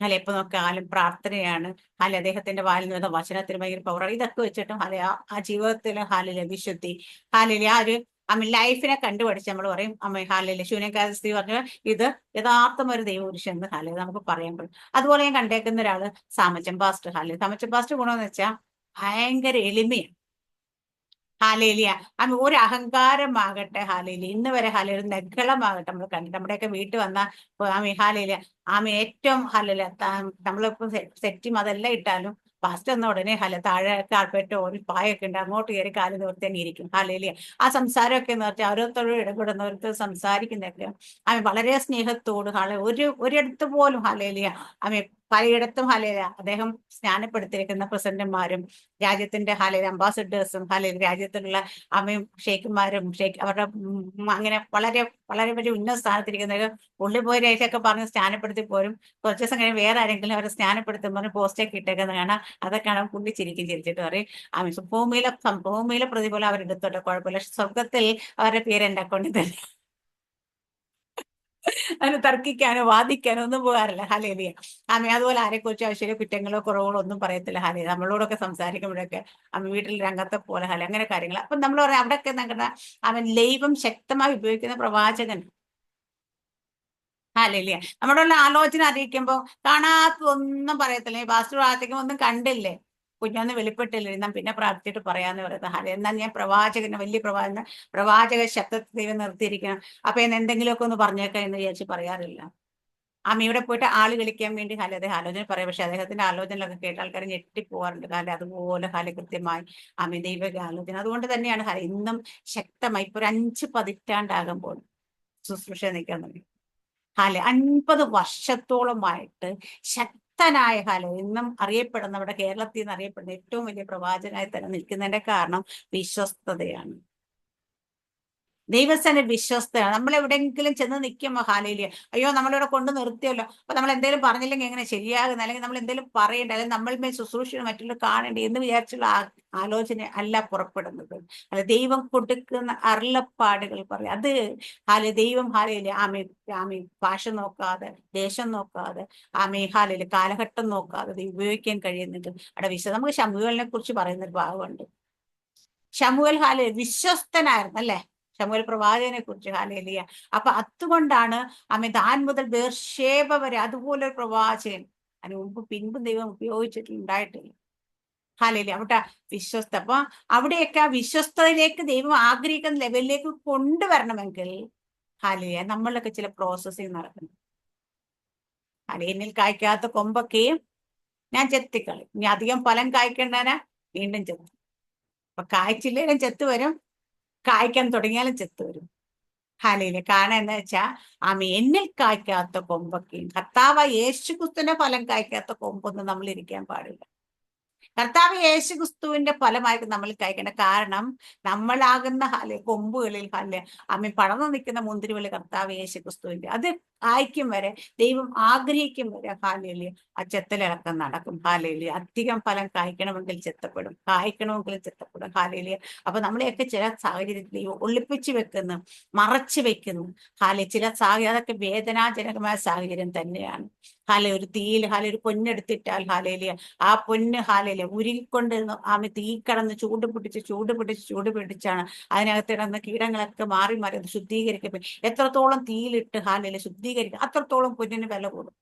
[SPEAKER 1] അല്ലെ എപ്പോ നോക്കാലും പ്രാർത്ഥനയാണ്. അല്ലെ അദ്ദേഹത്തിന്റെ വാലിൽ നിന്ന് വചനത്തിന് ഭയങ്കര പവർ ഇതൊക്കെ വെച്ചിട്ടും അല്ലെ ആ ജീവിതത്തിലെ ഹാലിലെ വിശുദ്ധി ഹാലിലെ ആ ഒരു അമ്മ ലൈഫിനെ കണ്ടുപഠിച്ച് നമ്മൾ പറയും അമ്മ ഹാലിലെ ശൂന്യകാരസ്ഥി പറഞ്ഞ ഇത് യഥാർത്ഥം ഒരു ദൈവപുരുഷൻ എന്ന് ഹാലി നമുക്ക് പറയാൻ പറ്റും. അതുപോലെ ഞാൻ കണ്ടേക്കുന്ന ഒരാൾ സാമച്ചൻ പാസ്റ്റർ ഹാലി സാമച്ചൻ പാസ്റ്റർ ഗുണമെന്ന് വെച്ചാൽ ഭയങ്കര എളിമയാണ്. ഹാലേലിയ അമ്മ ഒരു അഹങ്കാരമാകട്ടെ ഹാലേലി ഇന്ന് വരെ ഹാലേലി ഒരു നെഗളമാകട്ടെ നമ്മൾ കണ്ടിട്ട്. നമ്മുടെയൊക്കെ വീട്ടിൽ വന്ന ആമി ഹാലേലിയ ആമി ഏറ്റവും ഹാലേലിയ നമ്മളിപ്പോ സെറ്റും അതെല്ലാം ഇട്ടാലും ഫസ്റ്റ് എന്ന ഉടനെ ഹല താഴെ കാർപ്പറ്റോ ഒരു പായൊക്കെ ഉണ്ട് അങ്ങോട്ട് കയറി കാൽ നിവർത്തി തന്നെ ഇരിക്കും. ഹലയിലെ ആ സംസാരമൊക്കെ എന്ന് പറഞ്ഞാൽ ഓരോരുത്തരും ഇടപെടുന്നവർക്ക് സംസാരിക്കുന്നതൊക്കെ അവൻ വളരെ സ്നേഹത്തോട് ഹള ഒരു ഒരിടത്ത് പോലും ഹലയിലെ ആമി പലയിടത്തും ഹാലയില അദ്ദേഹം സ്നാനപ്പെടുത്തിയിരിക്കുന്ന പ്രസിഡന്റുമാരും രാജ്യത്തിന്റെ ഹാലയിൽ അംബാസിഡേഴ്സും ഹാലയിൽ രാജ്യത്തുള്ള അമ്മയും ഷെയ്ഖുമാരും ഷെയ്ഖ് അവരുടെ അങ്ങനെ വളരെ വളരെ വലിയ ഉന്നത സ്ഥാനത്തിരിക്കുന്ന ഉള്ളിൽ പോയി രേഖയൊക്കെ പറഞ്ഞ് സ്നാനപ്പെടുത്തി പോരും. കുറച്ച് ദിവസം കഴിഞ്ഞ് വേറെ ആരെങ്കിലും അവരെ സ്നാനപ്പെടുത്തും പറഞ്ഞ് പോസ്റ്റൊക്കെ ഇട്ടേക്കുന്ന കാണാം. അതൊക്കെ കാണാൻ പുള്ളി ചിരിക്കും ചിരിച്ചിട്ട് പറയും ഭൂമിയിലെ ഭൂമിയിലെ പ്രതിഫലം അവരെടുത്തോട്ടെ കുഴപ്പമില്ല. സ്വർഗത്തിൽ അവരുടെ പേര് എന്റെ അക്കൗണ്ടിൽ തന്നെ. അതിന് തർക്കിക്കാനോ വാദിക്കാനോ ഒന്നും പോകാറില്ല. ഹലേലിയ അമ്മ അതുപോലെ ആരെക്കുറിച്ച് ആവശ്യം കുറ്റങ്ങളോ കുറവുകളോ ഒന്നും പറയത്തില്ല. ഹലേ നമ്മളോടൊക്കെ സംസാരിക്കുമ്പോഴൊക്കെ അമ്മ വീട്ടിൽ രംഗത്തെ പോലെ ഹല അങ്ങനെ കാര്യങ്ങൾ അപ്പൊ നമ്മൾ പറയാം അവിടെയൊക്കെ നടക്കുന്ന അവൻ ലൈവം ശക്തമായി ഉപയോഗിക്കുന്ന പ്രവാചകൻ. ഹലേലിയ നമ്മുടെ ആലോചന അറിയിക്കുമ്പോൾ കാണാത്തൊന്നും പറയത്തില്ല. ഈ പാസ്റ്റർ പ്രാർത്ഥിക്കുമ്പോൾ ഒന്നും കണ്ടില്ലേ? കുഞ്ഞൊന്ന് വെളിപ്പെട്ടില്ല എന്നാൽ പിന്നെ പ്രാർത്ഥിച്ചിട്ട് പറയാന്ന് പറയുന്നത്. ഹാല എന്നാൽ ഞാൻ പ്രവാചകന് വലിയ പ്രവാചകൻ പ്രവാചക ശബ്ദത്തിൽ ദൈവം നിർത്തിയിരിക്കണം. അപ്പൊ എന്ന് എന്തെങ്കിലുമൊക്കെ ഒന്ന് പറഞ്ഞേക്കാം എന്ന് വിചാരിച്ച് പറയാറില്ല. അമ്മയുടെ പോയിട്ട് ആൾ കളിക്കാൻ വേണ്ടി ഹാല അദ്ദേഹം ആലോചന പറയും. പക്ഷെ അദ്ദേഹത്തിന്റെ ആലോചനകളൊക്കെ കേട്ട ആൾക്കാർ ഞെട്ടിപ്പോവാറുണ്ട്. ഹാല അതുപോലെ ഹാല കൃത്യമായി അമ്മ ദൈവ ആലോചന. അതുകൊണ്ട് തന്നെയാണ് ഹാല ഇന്നും ശക്തമായി ഇപ്പൊ ഒരു അഞ്ച് പതിറ്റാണ്ടാകുമ്പോൾ ശുശ്രൂഷ നിൽക്കാൻ തുടങ്ങി. ഹാല അൻപത് വർഷത്തോളമായിട്ട് ശക്തനായ ഹാല എന്നും അറിയപ്പെടുന്ന നമ്മുടെ കേരളത്തിൽ നിന്ന് അറിയപ്പെടുന്ന ഏറ്റവും വലിയ പ്രവാചകനായി തന്നെ നിൽക്കുന്നതിന്റെ കാരണം വിശ്വസ്തതയാണ്. ദൈവസ്ഥന്റെ വിശ്വസ്തയാണ് നമ്മൾ എവിടെയെങ്കിലും ചെന്ന് നിൽക്കുമ്പോൾ ഹാലയിൽ അയ്യോ നമ്മളിവിടെ കൊണ്ട് നിർത്തിയല്ലോ. അപ്പൊ നമ്മൾ എന്തെങ്കിലും പറഞ്ഞില്ലെങ്കിൽ എങ്ങനെ ശരിയാകുന്ന? അല്ലെങ്കിൽ നമ്മൾ എന്തെങ്കിലും പറയേണ്ട? അല്ലെങ്കിൽ നമ്മൾ മേൽ ശുശ്രൂഷ മറ്റുള്ള കാണേണ്ട? എന്ന് വിചാരിച്ചുള്ള ആലോചന അല്ല പുറപ്പെടുന്നത്. അല്ല ദൈവം കൊടുക്കുന്ന അരുളപ്പാടുകൾ പറയും. അത് ഹാല ദൈവം ഹാലയിൽ ആമി ആമി ഭാഷ നോക്കാതെ ദേശം നോക്കാതെ ആമേ ഹാലയിൽ കാലഘട്ടം നോക്കാതെ ഉപയോഗിക്കാൻ കഴിയുന്നുണ്ട്. അവിടെ വിശ്വ നമുക്ക് ശമ്പുവലിനെ കുറിച്ച് പറയുന്ന ഒരു ഭാഗമുണ്ട്. ശമുവൽ ഹാല വിശ്വസ്തനായിരുന്നു അല്ലേ? ശമുവൽ പ്രവാചകനെ കുറിച്ച് ഹാലേലിയ അപ്പൊ അതുകൊണ്ടാണ് അമ്മ താൻ മുതൽ ബേർഷേബ വരെ അതുപോലെ ഒരു പ്രവാചകൻ അതിന് മുമ്പ് പിൻപും ദൈവം ഉപയോഗിച്ചിട്ടുണ്ടായിട്ടില്ല. ഹാലേലി അവിടെ വിശ്വസ്ത. അപ്പൊ അവിടെയൊക്കെ ആ വിശ്വസ്തയിലേക്ക് ദൈവം ആഗ്രഹിക്കുന്ന ലെവലിലേക്ക് കൊണ്ടുവരണമെങ്കിൽ ഹാലേലിയ നമ്മളിലൊക്കെ ചില പ്രോസസ്സിങ് നടക്കുന്നു. ഹാലേനിൽ കായ്ക്കാത്ത കൊമ്പൊക്കെയും ഞാൻ ചെത്തിക്കളി ഇനി അധികം ഫലം കായ്ക്കേണ്ടതിനാ വീണ്ടും ചെത്തും. അപ്പൊ കായ്ച്ചില്ലേലും ചെത്ത് വരും കായ്ക്കാൻ തുടങ്ങിയാലും ചെത്ത് വരും. ഹാലയിൽ കാരണം എന്താ വെച്ചാ ആ എന്നിൽ കായ്ക്കാത്ത കൊമ്പൊക്കെയും കർത്താവ് യേശുക്രിസ്തുവിന്റെ ഫലം കായ്ക്കാത്ത കൊമ്പൊന്നും നമ്മൾ ഇരിക്കാൻ പാടില്ല. കർത്താവ് യേശുക്രിസ്തുവിന്റെ ഫലമായിട്ട് നമ്മൾ കഴിക്കേണ്ട കാരണം നമ്മളാകുന്ന ഹാലെ കൊമ്പുകളിൽ ഹാലെ അമ്മ പടർന്നു നിൽക്കുന്ന മുന്തിരിവള്ളി കർത്താവ് യേശുക്രിസ്തുവിന്റെ. അത് കായ്ക്കും വരെ ദൈവം ആഗ്രഹിക്കും വരെ ഹാലേലി ആ ചെത്തലിളക്കം നടക്കും ഹാലേലി അധികം ഫലം കായ്ക്കണമെങ്കിൽ ചെത്തപ്പെടും കായ്ക്കണമെങ്കിൽ ചെത്തപ്പെടും ഹാലേലി അപ്പൊ നമ്മളെയൊക്കെ ചില സാഹചര്യത്തിൽ ദൈവം ഒളിപ്പിച്ചു വെക്കുന്നു മറച്ചു വെക്കുന്നു. ഹാലെ ചില സാഹചര്യം അതൊക്കെ വേദനാജനകമായ സാഹചര്യം തന്നെയാണ്. ഹാല ഒരു തീയിൽ ഹാല ഒരു പൊന്നെടുത്തിട്ടാൽ ഹാലയിൽ ആ പൊന്ന് ഹാലയിൽ ഉരുകിക്കൊണ്ട് ആമി തീ കടന്ന് ചൂട് പിടിച്ച് ചൂട് പിടിച്ച് ചൂട് പിടിച്ചാണ് അതിനകത്ത് കിടന്ന കീടങ്ങളൊക്കെ മാറി മാറി ശുദ്ധീകരിക്കപ്പെടും. എത്രത്തോളം തീയിലിട്ട് ഹാലയിൽ ശുദ്ധീകരിക്കും അത്രത്തോളം പൊന്നിന് വില കൂടും.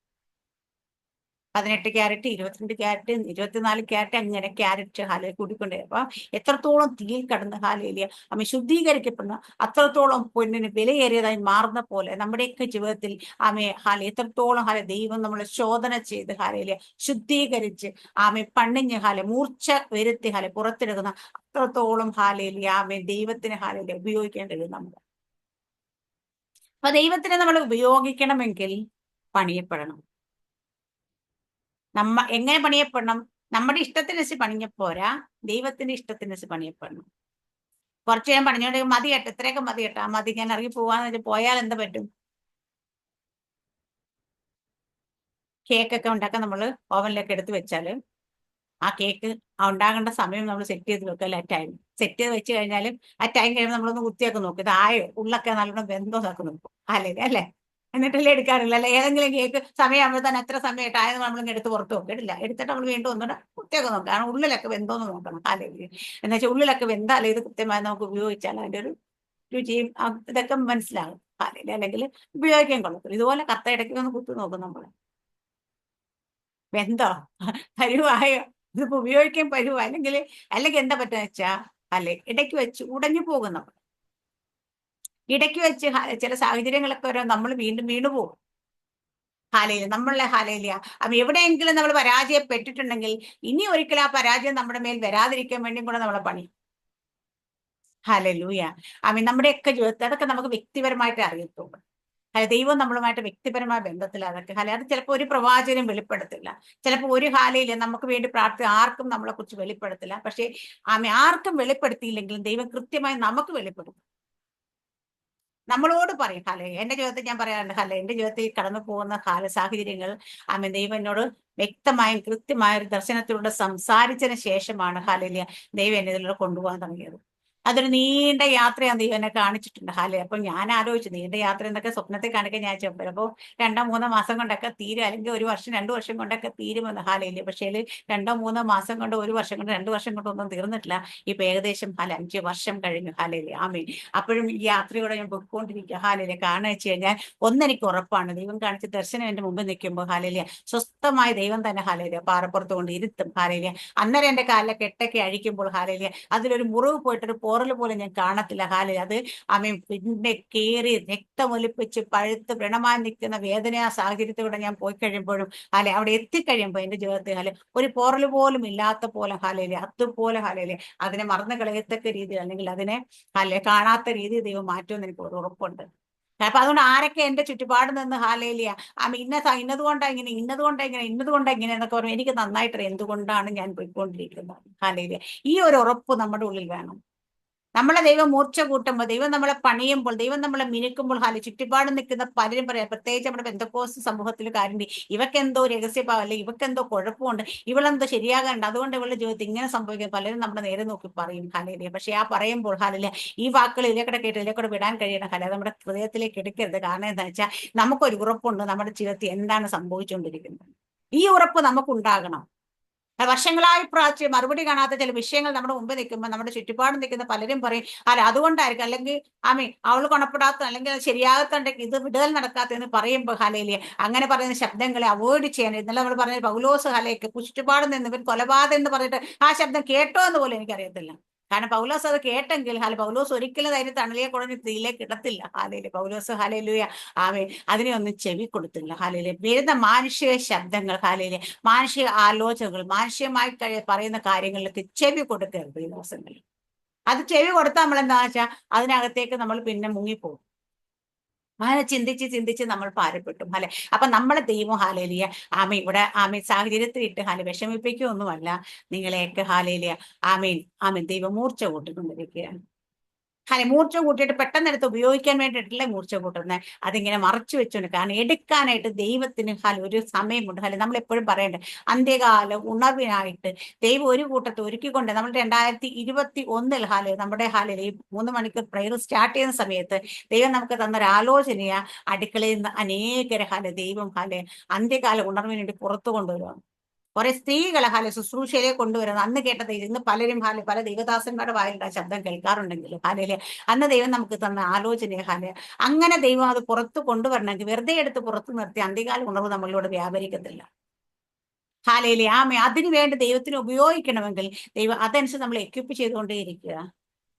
[SPEAKER 1] പതിനെട്ട് ക്യാരറ്റ് ഇരുപത്തിരണ്ട് ക്യാരറ്റ് ഇരുപത്തിനാല് ക്യാരറ്റ് അങ്ങനെ ക്യാരറ്റ് ഹാലയിൽ കൂടിക്കൊണ്ടേ അപ്പൊ എത്രത്തോളം തീയിൽ കടന്ന് ഹാലയിൽ അമ്മ ശുദ്ധീകരിക്കപ്പെടുന്ന അത്രത്തോളം പൊന്നിന് വിലയേറിയതായി മാറുന്ന പോലെ നമ്മുടെയൊക്കെ ജീവിതത്തിൽ ആമയെ ഹാല എത്രത്തോളം ഹാല ദൈവം നമ്മളെ ശോധന ചെയ്ത് ഹാലയിൽ ശുദ്ധീകരിച്ച് ആമയെ പണിഞ്ഞ് ഹാല മൂർച്ച വരുത്തി ഹാല പുറത്തെടുക്കുന്ന അത്രത്തോളം ഹാലയിൽ ആമയെ ദൈവത്തിന് ഹാലയിൽ ഉപയോഗിക്കേണ്ടത് നമ്മൾ അപ്പൊ ദൈവത്തിനെ നമ്മൾ ഉപയോഗിക്കണമെങ്കിൽ പണിയപ്പെടണം. നമ്മ എങ്ങനെ പണിയപ്പെടണം? നമ്മുടെ ഇഷ്ടത്തിനനുസരിച്ച് പണിഞ്ഞ പോരാ. ദൈവത്തിന്റെ ഇഷ്ടത്തിനനുസരിച്ച് പണിയപ്പെടണം. കുറച്ച് ഞാൻ പണിഞ്ഞോണ്ട് മതി കേട്ടോ ഇത്രയൊക്കെ മതി കേട്ടോ ആ മതി ഞാൻ ഇറങ്ങി പോവാന്ന് വെച്ചാൽ പോയാൽ എന്താ പറ്റും? കേക്കൊക്കെ ഉണ്ടാക്കാൻ നമ്മൾ ഓവനിലൊക്കെ എടുത്ത് വെച്ചാൽ ആ കേക്ക് ആ ഉണ്ടാകേണ്ട സമയം നമ്മൾ സെറ്റ് ചെയ്ത് അല്ല ടൈം സെറ്റ് ചെയ്ത് വെച്ച് കഴിഞ്ഞാലും ആ ടൈം കഴിയുമ്പോൾ നമ്മളൊന്ന് കുത്തിയൊക്കെ നോക്കും. ഇത് ആയോ ഉള്ളൊക്കെ നല്ലോണം വെന്തോ എന്നൊക്കെ നോക്കും അല്ലേ? അല്ലേ എന്നിട്ടല്ലേ എടുക്കാറില്ല അല്ലെ ഏതെങ്കിലും കേക്ക് സമയമാകുമ്പോൾ തന്നെ എത്ര സമയമായിട്ട് ആയത് നമ്മളിങ്ങനെ എടുത്ത് പുറത്ത് നോക്കും. ഇടില്ല എടുത്തിട്ട് നമ്മൾ വീണ്ടും ഒന്നുകൂടെ കുത്തിയൊക്കെ നോക്കാം. കാരണം ഉള്ളിലൊക്കെ വെന്തോന്ന് നോക്കണം. അല്ലെ എന്ന് വെച്ചാൽ ഉള്ളിലൊക്കെ വെന്താലേ ഇത് കൃത്യമായി നമുക്ക് ഉപയോഗിച്ചാൽ അതിന്റെ ഒരു രുചിയും ഇതൊക്കെ മനസ്സിലാകും. അല്ലെ അല്ലെങ്കിൽ ഉപയോഗിക്കാൻ കൊള്ളത്തില്ല. ഇതുപോലെ കത്ത ഇടയ്ക്ക് ഒന്ന് കുത്തി നോക്കും നമ്മൾ വെന്തോ? (laughs) പരുവായോ? ഇതിപ്പോ ഉപയോഗിക്കാൻ പരുവോ? അല്ലെങ്കിൽ അല്ലെങ്കിൽ എന്താ പറ്റുക വെച്ചാ അല്ലെ? ഇടയ്ക്ക് വെച്ച് ഉടഞ്ഞു പോകും നമ്മൾ ഇടയ്ക്ക് വെച്ച് ചില സാഹചര്യങ്ങളൊക്കെ വരാൻ നമ്മൾ വീണ്ടും വീണു പോകും. ഹാലയില്ല നമ്മളെ ഹാലയില അപ്പൊ എവിടെയെങ്കിലും നമ്മൾ പരാജയപ്പെട്ടിട്ടുണ്ടെങ്കിൽ ഇനി ഒരിക്കലും ആ പരാജയം നമ്മുടെ മേൽ വരാതിരിക്കാൻ വേണ്ടിയും കൂടെ നമ്മളെ പണി. ഹാലലൂയ. മീൻ നമ്മുടെയൊക്കെ ജീവിതത്തിൽ അതൊക്കെ നമുക്ക് വ്യക്തിപരമായിട്ട് അറിയത്തുള്ളൂ. ദൈവം നമ്മളുമായിട്ട് വ്യക്തിപരമായ ബന്ധത്തിൽ അതൊക്കെ. ഹാല അത് ചിലപ്പോൾ ഒരു പ്രവാചകനും വെളിപ്പെടുത്തില്ല. ചിലപ്പോൾ ഒരു ഹാലയിൽ നമുക്ക് വേണ്ടി പ്രാർത്ഥി ആർക്കും നമ്മളെ കുറിച്ച് വെളിപ്പെടുത്തില്ല. പക്ഷേ ആമെ ആർക്കും വെളിപ്പെടുത്തിയില്ലെങ്കിലും ദൈവം കൃത്യമായി നമുക്ക് വെളിപ്പെടുത്തും നമ്മളോട് പറയും ഹല എന്റെ ജീവിതത്തിൽ ഞാൻ പറയാറുണ്ട് ഹല എന്റെ ജീവിതത്തിൽ കടന്നു പോകുന്ന കാല സാഹചര്യങ്ങൾ ആമെ ദൈവം എന്നോട് വ്യക്തമായും കൃത്യമായ ഒരു ദർശനത്തിലൂടെ സംസാരിച്ചതിന് ശേഷമാണ് ഹാലയിലെ ദൈവം എന്നെ ഇതിലൂടെ കൊണ്ടുപോകാൻ തുടങ്ങിയത്. അതൊരു നീണ്ട യാത്രയാണ് ദൈവം എന്നെ കാണിച്ചിട്ടുണ്ട് ഹാലെ. അപ്പൊ ഞാൻ ആലോചിച്ചു നീണ്ട യാത്ര എന്നൊക്കെ സ്വപ്നത്തെ കാണിക്കാൻ ഞാൻ ചിലപ്പോൾ രണ്ടോ മൂന്നോ മാസം കൊണ്ടൊക്കെ തീരും അല്ലെങ്കിൽ ഒരു വർഷം രണ്ടു വർഷം കൊണ്ടൊക്കെ തീരുമെന്ന് ഹാലയിൽ പക്ഷേ രണ്ടോ മൂന്നോ മാസം കൊണ്ട് ഒരു വർഷം കൊണ്ട് രണ്ടു വർഷം കൊണ്ടൊന്നും തീർന്നിട്ടില്ല. ഇപ്പൊ ഏകദേശം ഹാല അഞ്ച് വർഷം കഴിഞ്ഞു ഹാലയിൽ ആമീൻ. അപ്പോഴും ഈ യാത്രയോടെ ഞാൻ പൊയ്ക്കൊണ്ടിരിക്കുക ഹാലയിലെ കാരണം വെച്ച് കഴിഞ്ഞാൽ ഒന്നെനിക്ക് ഉറപ്പാണ് ദൈവം കാണിച്ച ദർശനം എന്റെ മുമ്പിൽ നിൽക്കുമ്പോൾ ഹാലയിൽ സ്വസ്ഥമായ ദൈവം തന്നെ ഹാലയിൽ പാറപ്പുറത്ത് കൊണ്ട് ഇരുത്തും ഹാലയിൽ അന്നേരം എന്റെ കാലിലെ കെട്ടൊക്കെ അഴിക്കുമ്പോൾ ഹാലയിൽ അതിലൊരു മുറിവ് പോയിട്ടൊരു പോറൽ പോലെ ഞാൻ കാണത്തില്ല കാലിൽ അത് അമ്മ പിന്നെ കീറി രക്തമൊലിപ്പിച്ച് പഴുത്ത് വ്രണമായി നിൽക്കുന്ന വേദന സാഹചര്യത്തിലൂടെ ഞാൻ പോയി കഴിയുമ്പോഴും അല്ലെ അവിടെ എത്തിക്കഴിയുമ്പോൾ എന്റെ ജീവിതത്തിൽ ഹാലെ ഒരു പോറൽ പോലും ഇല്ലാത്ത പോലെ ഹാലയിലെ അതുപോലെ ഹാലയിലെ അതിനെ മറന്നു കളയത്തക്ക രീതി അല്ലെങ്കിൽ അതിനെ അല്ലെ കാണാത്ത രീതി ദൈവം മാറ്റുമെന്ന് എനിക്ക് ഒരു ഉറപ്പുണ്ട്. അപ്പൊ അതുകൊണ്ട് ആരൊക്കെ എന്റെ ചുറ്റുപാട് നിന്ന് ഹാലേലിയ ആമ ഇന്ന ഇന്നതുകൊണ്ടാ ഇങ്ങനെ ഇന്നതുകൊണ്ടാ ഇങ്ങനെ ഇന്നതുകൊണ്ടാ ഇങ്ങനെ എന്നൊക്കെ പറഞ്ഞു എനിക്ക് നന്നായിട്ട് എന്തുകൊണ്ടാണ് ഞാൻ പോയിക്കൊണ്ടിരിക്കുന്നത്. ഹാലേലിയ. ഈ ഒരു ഉറപ്പ് നമ്മുടെ ഉള്ളിൽ വേണം. നമ്മളെ ദൈവം മൂർച്ച കൂട്ടുമ്പോൾ ദൈവം നമ്മളെ പണിയുമ്പോൾ ദൈവം നമ്മളെ മിനുക്കുമ്പോൾ ഹാൽ ചുറ്റുപാട് നിൽക്കുന്ന പലരും പറയാം പ്രത്യേകിച്ച് നമ്മുടെ ബന്ധക്കോസ് സമൂഹത്തിൽ കാര്യം ഇവക്കെന്തോ രഹസ്യഭാവം അല്ലെ ഇവക്കെന്തോ കുഴപ്പമുണ്ട് ഇവളെന്തോ ശരിയാകാനുണ്ട്. അതുകൊണ്ട് ഇവളുടെ ജീവിതത്തിൽ ഇങ്ങനെ സംഭവിക്കുന്നത് പലരും നമ്മുടെ നേരെ നോക്കി പറയും. ഹാലയിലെ പക്ഷെ ആ പറയുമ്പോൾ ഹാലില്ല ഈ വാക്കുകൾ ഇതിലേക്കൂടെ കേട്ട് ഇതിലേക്കൂടെ വിടാൻ കഴിയണം. ഹാല നമ്മുടെ ഹൃദയത്തിലേക്ക് എടുക്കരുത്. കാരണം എന്താ വെച്ചാൽ നമുക്കൊരു ഉറപ്പുണ്ട് നമ്മുടെ ജീവിതത്തിൽ എന്താണ് സംഭവിച്ചുകൊണ്ടിരിക്കുന്നത്. ഈ ഉറപ്പ് നമുക്കുണ്ടാകണം. വർഷങ്ങളായി പ്രാച്ച് മറുപടി കാണാത്ത ചില വിഷയങ്ങൾ നമ്മുടെ മുമ്പ് നിൽക്കുമ്പോൾ നമ്മുടെ ചുറ്റുപാട് നിൽക്കുന്ന പലരും പറയും അല്ല അതുകൊണ്ടായിരിക്കും. അല്ലെങ്കിൽ ആമി അവൾ ഗുണപ്പെടാത്ത അല്ലെങ്കിൽ ശരിയാകത്തുണ്ടെങ്കിൽ ഇത് വിടുതൽ നടക്കാത്തതെന്ന് പറയുമ്പോൾ ഹലയിലെ അങ്ങനെ പറയുന്ന ശബ്ദങ്ങളെ അവോയ്ഡ് ചെയ്യാൻ ഇന്നലെ നമ്മൾ പറഞ്ഞ പൗലോസ് ഹലയ്ക്ക് ചുറ്റുപാട് നിന്ന് ഇവൻ കൊലപാതകം എന്ന് പറഞ്ഞിട്ട് ആ ശബ്ദം കേട്ടോ എന്ന് പോലും എനിക്കറിയത്തില്ല. കാരണം പൗലോസ് അത് കേട്ടെങ്കിൽ ഹാല പൗലോസ് ഒരിക്കലും അതിന് തണലിയെ കുറഞ്ഞ് തീയിലേക്ക് ഇടത്തില്ല. ഹാലയിൽ പൗലോസ് ഹാലയിലൂയ ആമേ അതിനെ ഒന്നും ചെവി കൊടുത്തില്ല. ഹാലയിൽ വരുന്ന മാനുഷിക ശബ്ദങ്ങൾ ഹാലയിലെ മാനുഷിക ആലോചനകൾ മാനുഷികമായി പറയുന്ന കാര്യങ്ങളിലേക്ക് ചെവി കൊടുക്കരുത് ഈ ദിവസങ്ങളിൽ. അത് ചെവി കൊടുത്താൽ നമ്മൾ എന്താ വെച്ചാൽ അതിനകത്തേക്ക് നമ്മൾ പിന്നെ മുങ്ങിപ്പോകും. അങ്ങനെ ചിന്തിച്ച് ചിന്തിച്ച് നമ്മൾ പാരപ്പെട്ടും അല്ലെ? അപ്പൊ നമ്മളെ ദൈവം ഹാലേലിയ ആമീൻ. ഇവിടെ ആമീൻ സാഹചര്യത്തിൽ ഇട്ട് ഹാല വിഷമിപ്പിക്കുകയൊന്നുമല്ല. നിങ്ങളെയൊക്കെ ഹാലേലിയ ആമീൻ ആമീൻ. ദൈവം മൂർച്ച കൂട്ടിക്കൊണ്ടിരിക്കുകയാണ് ഹാലെ മൂർച്ച കൂട്ടിയിട്ട് പെട്ടെന്ന് എടുത്ത് ഉപയോഗിക്കാൻ വേണ്ടിയിട്ടല്ലേ മൂർച്ച കൂട്ടുന്നത് അതിങ്ങനെ മറച്ചു വെച്ചുകൊണ്ട് കാരണം എടുക്കാനായിട്ട് ദൈവത്തിന് ഹാല ഒരു സമയം സമയമുണ്ട് ഹാലെ നമ്മൾ എപ്പോഴും പറയണ്ടേ അന്ത്യകാല ഉണർവിനായിട്ട് ദൈവം ഒരു കൂട്ടത്തെ ഒരുക്കിക്കൊണ്ട് നമ്മൾ രണ്ടായിരത്തി ഇരുപത്തി ഒന്നിൽ ഹാൽ നമ്മുടെ ഹാലിൽ ഈ മൂന്ന് മണിക്കൂർ പ്രയർ സ്റ്റാർട്ട് ചെയ്യുന്ന സമയത്ത് ദൈവം നമുക്ക് തന്നൊരു ആലോചനയ അടുക്കളയിൽ നിന്ന് അനേകര ഹാൽ ദൈവം ഹാൽ അന്ത്യകാല ഉണർവിനുവേണ്ടി പുറത്തു കൊണ്ടുവരുവാണ്. കുറെ സ്ത്രീകളെ ഹാല ശുശ്രൂഷയിലേക്ക് കൊണ്ടുവരുന്നത്. അന്ന് കേട്ടത് ഇന്ന് പലരും ഹാല പല ദൈവദാസന്മാരുടെ വായിലുള്ള ശബ്ദം കേൾക്കാറുണ്ടെങ്കിലും ഹാലയിലെ അന്ന് ദൈവം നമുക്ക് തന്ന ആലോചന ഹാല അങ്ങനെ ദൈവം അത് പുറത്തു കൊണ്ടുവരണമെങ്കിൽ വെറുതെ എടുത്ത് പുറത്തു നിർത്തി അന്ത്യകാല ഉണർവ് നമ്മളിലൂടെ വ്യാപരിക്കത്തില്ല. ഹാലയിലെ ആമ അതിനു വേണ്ടി ദൈവത്തിന് ഉപയോഗിക്കണമെങ്കിൽ ദൈവം അതനുസരിച്ച് നമ്മൾ എക്യുപ്പ് ചെയ്തുകൊണ്ടേയിരിക്കുക.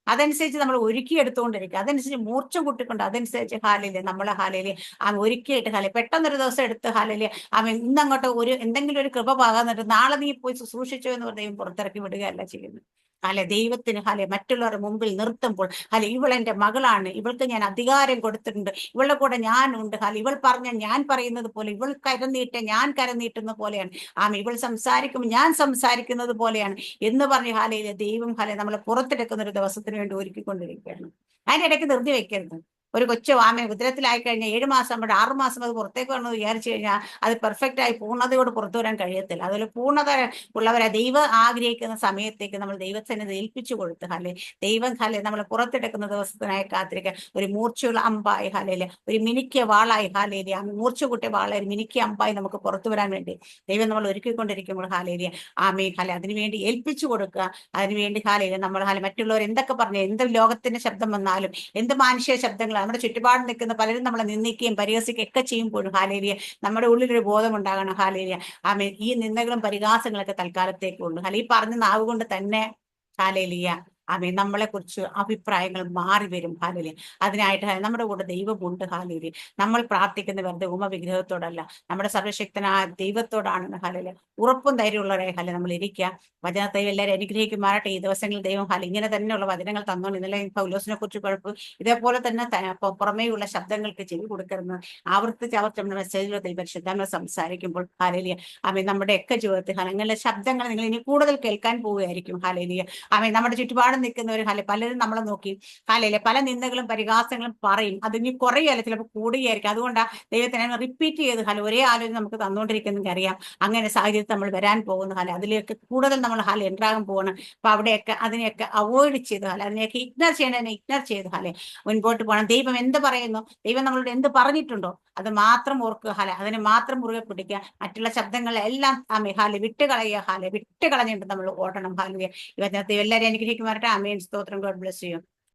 [SPEAKER 1] അതനുസരിച്ച് നമ്മൾ ഒരുക്കിയെടുത്തുകൊണ്ടിരിക്കുക അതനുസരിച്ച് മൂർച്ച കൂട്ടിക്കൊണ്ട് അതനുസരിച്ച് ഹാലിൽ നമ്മളെ ഹാലിൽ ആ ഒരുക്കിയിട്ട് ഹാലി പെട്ടെന്നൊരു ദിവസം എടുത്ത് ഹാലിൽ ആ ഇന്നങ്ങോട്ട് ഒരു എന്തെങ്കിലും ഒരു കൃപ പാകാന്നിട്ട് നാളെ നീ പോയി ശുശ്രൂഷിച്ചോ എന്ന് പറഞ്ഞ് പുറത്തിറക്കി വിടുകയല്ല ചെയ്യുന്നത്. അല്ലെ ദൈവത്തിന് അല്ലെ മറ്റുള്ളവരുടെ മുമ്പിൽ നിർത്തുമ്പോൾ അല്ലെ ഇവൾ എന്റെ മകളാണ് ഇവൾക്ക് ഞാൻ അധികാരം കൊടുത്തിട്ടുണ്ട് ഇവളുടെ കൂടെ ഞാനുണ്ട് ഹലെ ഇവൾ പറഞ്ഞ ഞാൻ പറയുന്നത് പോലെ ഇവൾ കരനീട്ട ഞാൻ കരനീട്ടുന്ന പോലെയാണ്. ആമ ഇവൾ സംസാരിക്കും ഞാൻ സംസാരിക്കുന്നത് പോലെയാണ് എന്ന് പറഞ്ഞ് ഹാലയിലെ ദൈവം ഹാലെ നമ്മളെ പുറത്തെടുക്കുന്ന ഒരു ദിവസത്തിന് വേണ്ടി ഒരുക്കിക്കൊണ്ടിരിക്കുകയാണ്. അതിനിടയ്ക്ക് നിർത്തി വെക്കരുത്. ഒരു കൊച്ചു ആമ ഉദരത്തിലായി കഴിഞ്ഞാൽ ഏഴ് മാസം അവിടെ ആറു മാസം അത് പുറത്തേക്ക് വന്നത് വിചാരിച്ചു കഴിഞ്ഞാൽ അത് പെർഫെക്റ്റ് ആയി പൂർണതയോട് പുറത്തു വരാൻ കഴിയത്തില്ല. അതുപോലെ പൂർണത ഉള്ളവരെ. ദൈവം ആഗ്രഹിക്കുന്ന സമയത്തേക്ക് നമ്മൾ ദൈവത്തിനെ ഏൽപ്പിച്ചു കൊടുത്ത് ഹലേ ദൈവം ഹലെ നമ്മൾ പുറത്തെടുക്കുന്ന ദിവസത്തിനായി കാത്തിരിക്കുക ഒരു മൂർച്ചയുള്ള അമ്പായി ഹലയിൽ ഒരു മിനിക്കിയ വാളായി ഹാലേലിയ മൂർച്ച കൂട്ടിയ വാളായി മിനിക്ക അമ്പായി നമുക്ക് പുറത്തു വരാൻ വേണ്ടി ദൈവം നമ്മൾ ഒരുക്കിക്കൊണ്ടിരിക്കുമ്പോൾ ഹാലേലിയ ആമേ ഹല അതിനുവേണ്ടി ഏൽപ്പിച്ചു കൊടുക്കുക. അതിനുവേണ്ടി ഹാലേലിയ നമ്മൾ ഹാല മറ്റുള്ളവർ എന്തൊക്കെ പറഞ്ഞു എന്ത് ലോകത്തിന്റെ ശബ്ദം വന്നാലും എന്ത് മാനുഷിക ശബ്ദങ്ങൾ നമ്മുടെ ചുറ്റുപാട് നിൽക്കുന്ന പലരും നമ്മളെ നിന്ദിക്കുകയും പരിഹസിക്കുകയും ഒക്കെ ചെയ്യുമ്പോഴും ഹാലേലിയ നമ്മുടെ ഉള്ളിലൊരു ബോധം ഉണ്ടാകണം ഹാലേലിയ. ആമേ ഈ നിന്ദകളും പരിഹാസങ്ങളൊക്കെ തൽക്കാലത്തേക്കുള്ളൂ. ഹാല പറഞ്ഞ നാവ് കൊണ്ട് തന്നെ ഹാലേലിയ. ആമേ നമ്മളെ കുറിച്ച് അഭിപ്രായങ്ങൾ മാറി വരും ഹാലുലി അതിനായിട്ട് നമ്മുടെ കൂടെ ദൈവമുണ്ട്. ഹാലുലി നമ്മൾ പ്രാർത്ഥിക്കുന്ന വെറുതെ ഉപവിഗ്രഹത്തോടല്ല. നമ്മുടെ സർവശക്തനായ ദൈവത്തോടാണ് ഹാലല് ഉറപ്പും ധൈര്യമുള്ളവരെ ഹല നമ്മൾ ഇരിക്കുക വചനത്തെ എല്ലാവരും അനുഗ്രഹിക്കുമാറട്ടെ ഈ ദിവസങ്ങളിൽ ദൈവം ഹാല ഇങ്ങനെ തന്നെയുള്ള വചനങ്ങൾ തന്നോണ്ട് ഇന്നലെ പൗലോസിനെ കുറിച്ച് കുഴപ്പം. ഇതേപോലെ തന്നെ പുറമേയുള്ള ശബ്ദങ്ങൾക്ക് ചെവി കൊടുക്കരുത്. ആവർത്തിച്ച് ആവർത്തി നമ്മുടെ മെസ്സേജിലൂടെ പരിശുദ്ധങ്ങൾ സംസാരിക്കുമ്പോൾ ഹാലലിയ. നമ്മുടെ ഒക്കെ ജീവിതത്തിൽ ഹലങ്ങളുടെ ശബ്ദങ്ങൾ നിങ്ങൾ ഇനി കൂടുതൽ കേൾക്കാൻ പോവുകയായിരിക്കും. ഹാലലിയ. ആമേ നമ്മുടെ ചുറ്റുപാടും നിൽക്കുന്നവർ ഹല പലരും നമ്മളെ നോക്കി. ഹലയിലെ പല നിന്ദകളും പരിഹാസങ്ങളും പറയും. അത് ഇനി കുറയല്ല ചിലപ്പോൾ കൂടുകയായിരിക്കും. അതുകൊണ്ടാണ് ദൈവത്തിനെ റിപ്പീറ്റ് ചെയ്ത് ഹല ഒരേ ആലോചന നമുക്ക് തന്നുകൊണ്ടിരിക്കുന്നെങ്കിൽ അറിയാം. അങ്ങനെ സാഹചര്യത്തിൽ നമ്മൾ വരാൻ പോകുന്ന ഹല. അതിലേക്ക് കൂടുതൽ നമ്മൾ ഹല ഉണ്ടാകാൻ പോകണം അപ്പൊ അവിടെയൊക്കെ അതിനെയൊക്കെ അവോയ്ഡ് ചെയ്ത് ഹല അതിനെയൊക്കെ ഇഗ്നർ ചെയ്യണതിനെ ഇഗ്നർ ചെയ്ത് ഹല മുൻപോട്ട് പോകണം. ദൈവം എന്ത് പറയുന്നു? ദൈവം നമ്മളോട് എന്ത് പറഞ്ഞിട്ടുണ്ടോ? അത് മാത്രം ഓർക്കുക ഹാല അതിനെ മാത്രം മുറുകെ പിടിക്കുക. മറ്റുള്ള ശബ്ദങ്ങളെല്ലാം ആമേ ഹാല വിട്ടുകളയുക ഹാല വിട്ടുകളഞ്ഞിട്ട് നമ്മൾ ഓടണം. ഹാലിയ ഇവ എല്ലാവരെയും അനുഗ്രഹിക്കുമാറട്ടെ ആമേൻ. സ്തോത്രം. ഗോഡ് ബ്ലസ് ചെയ്യും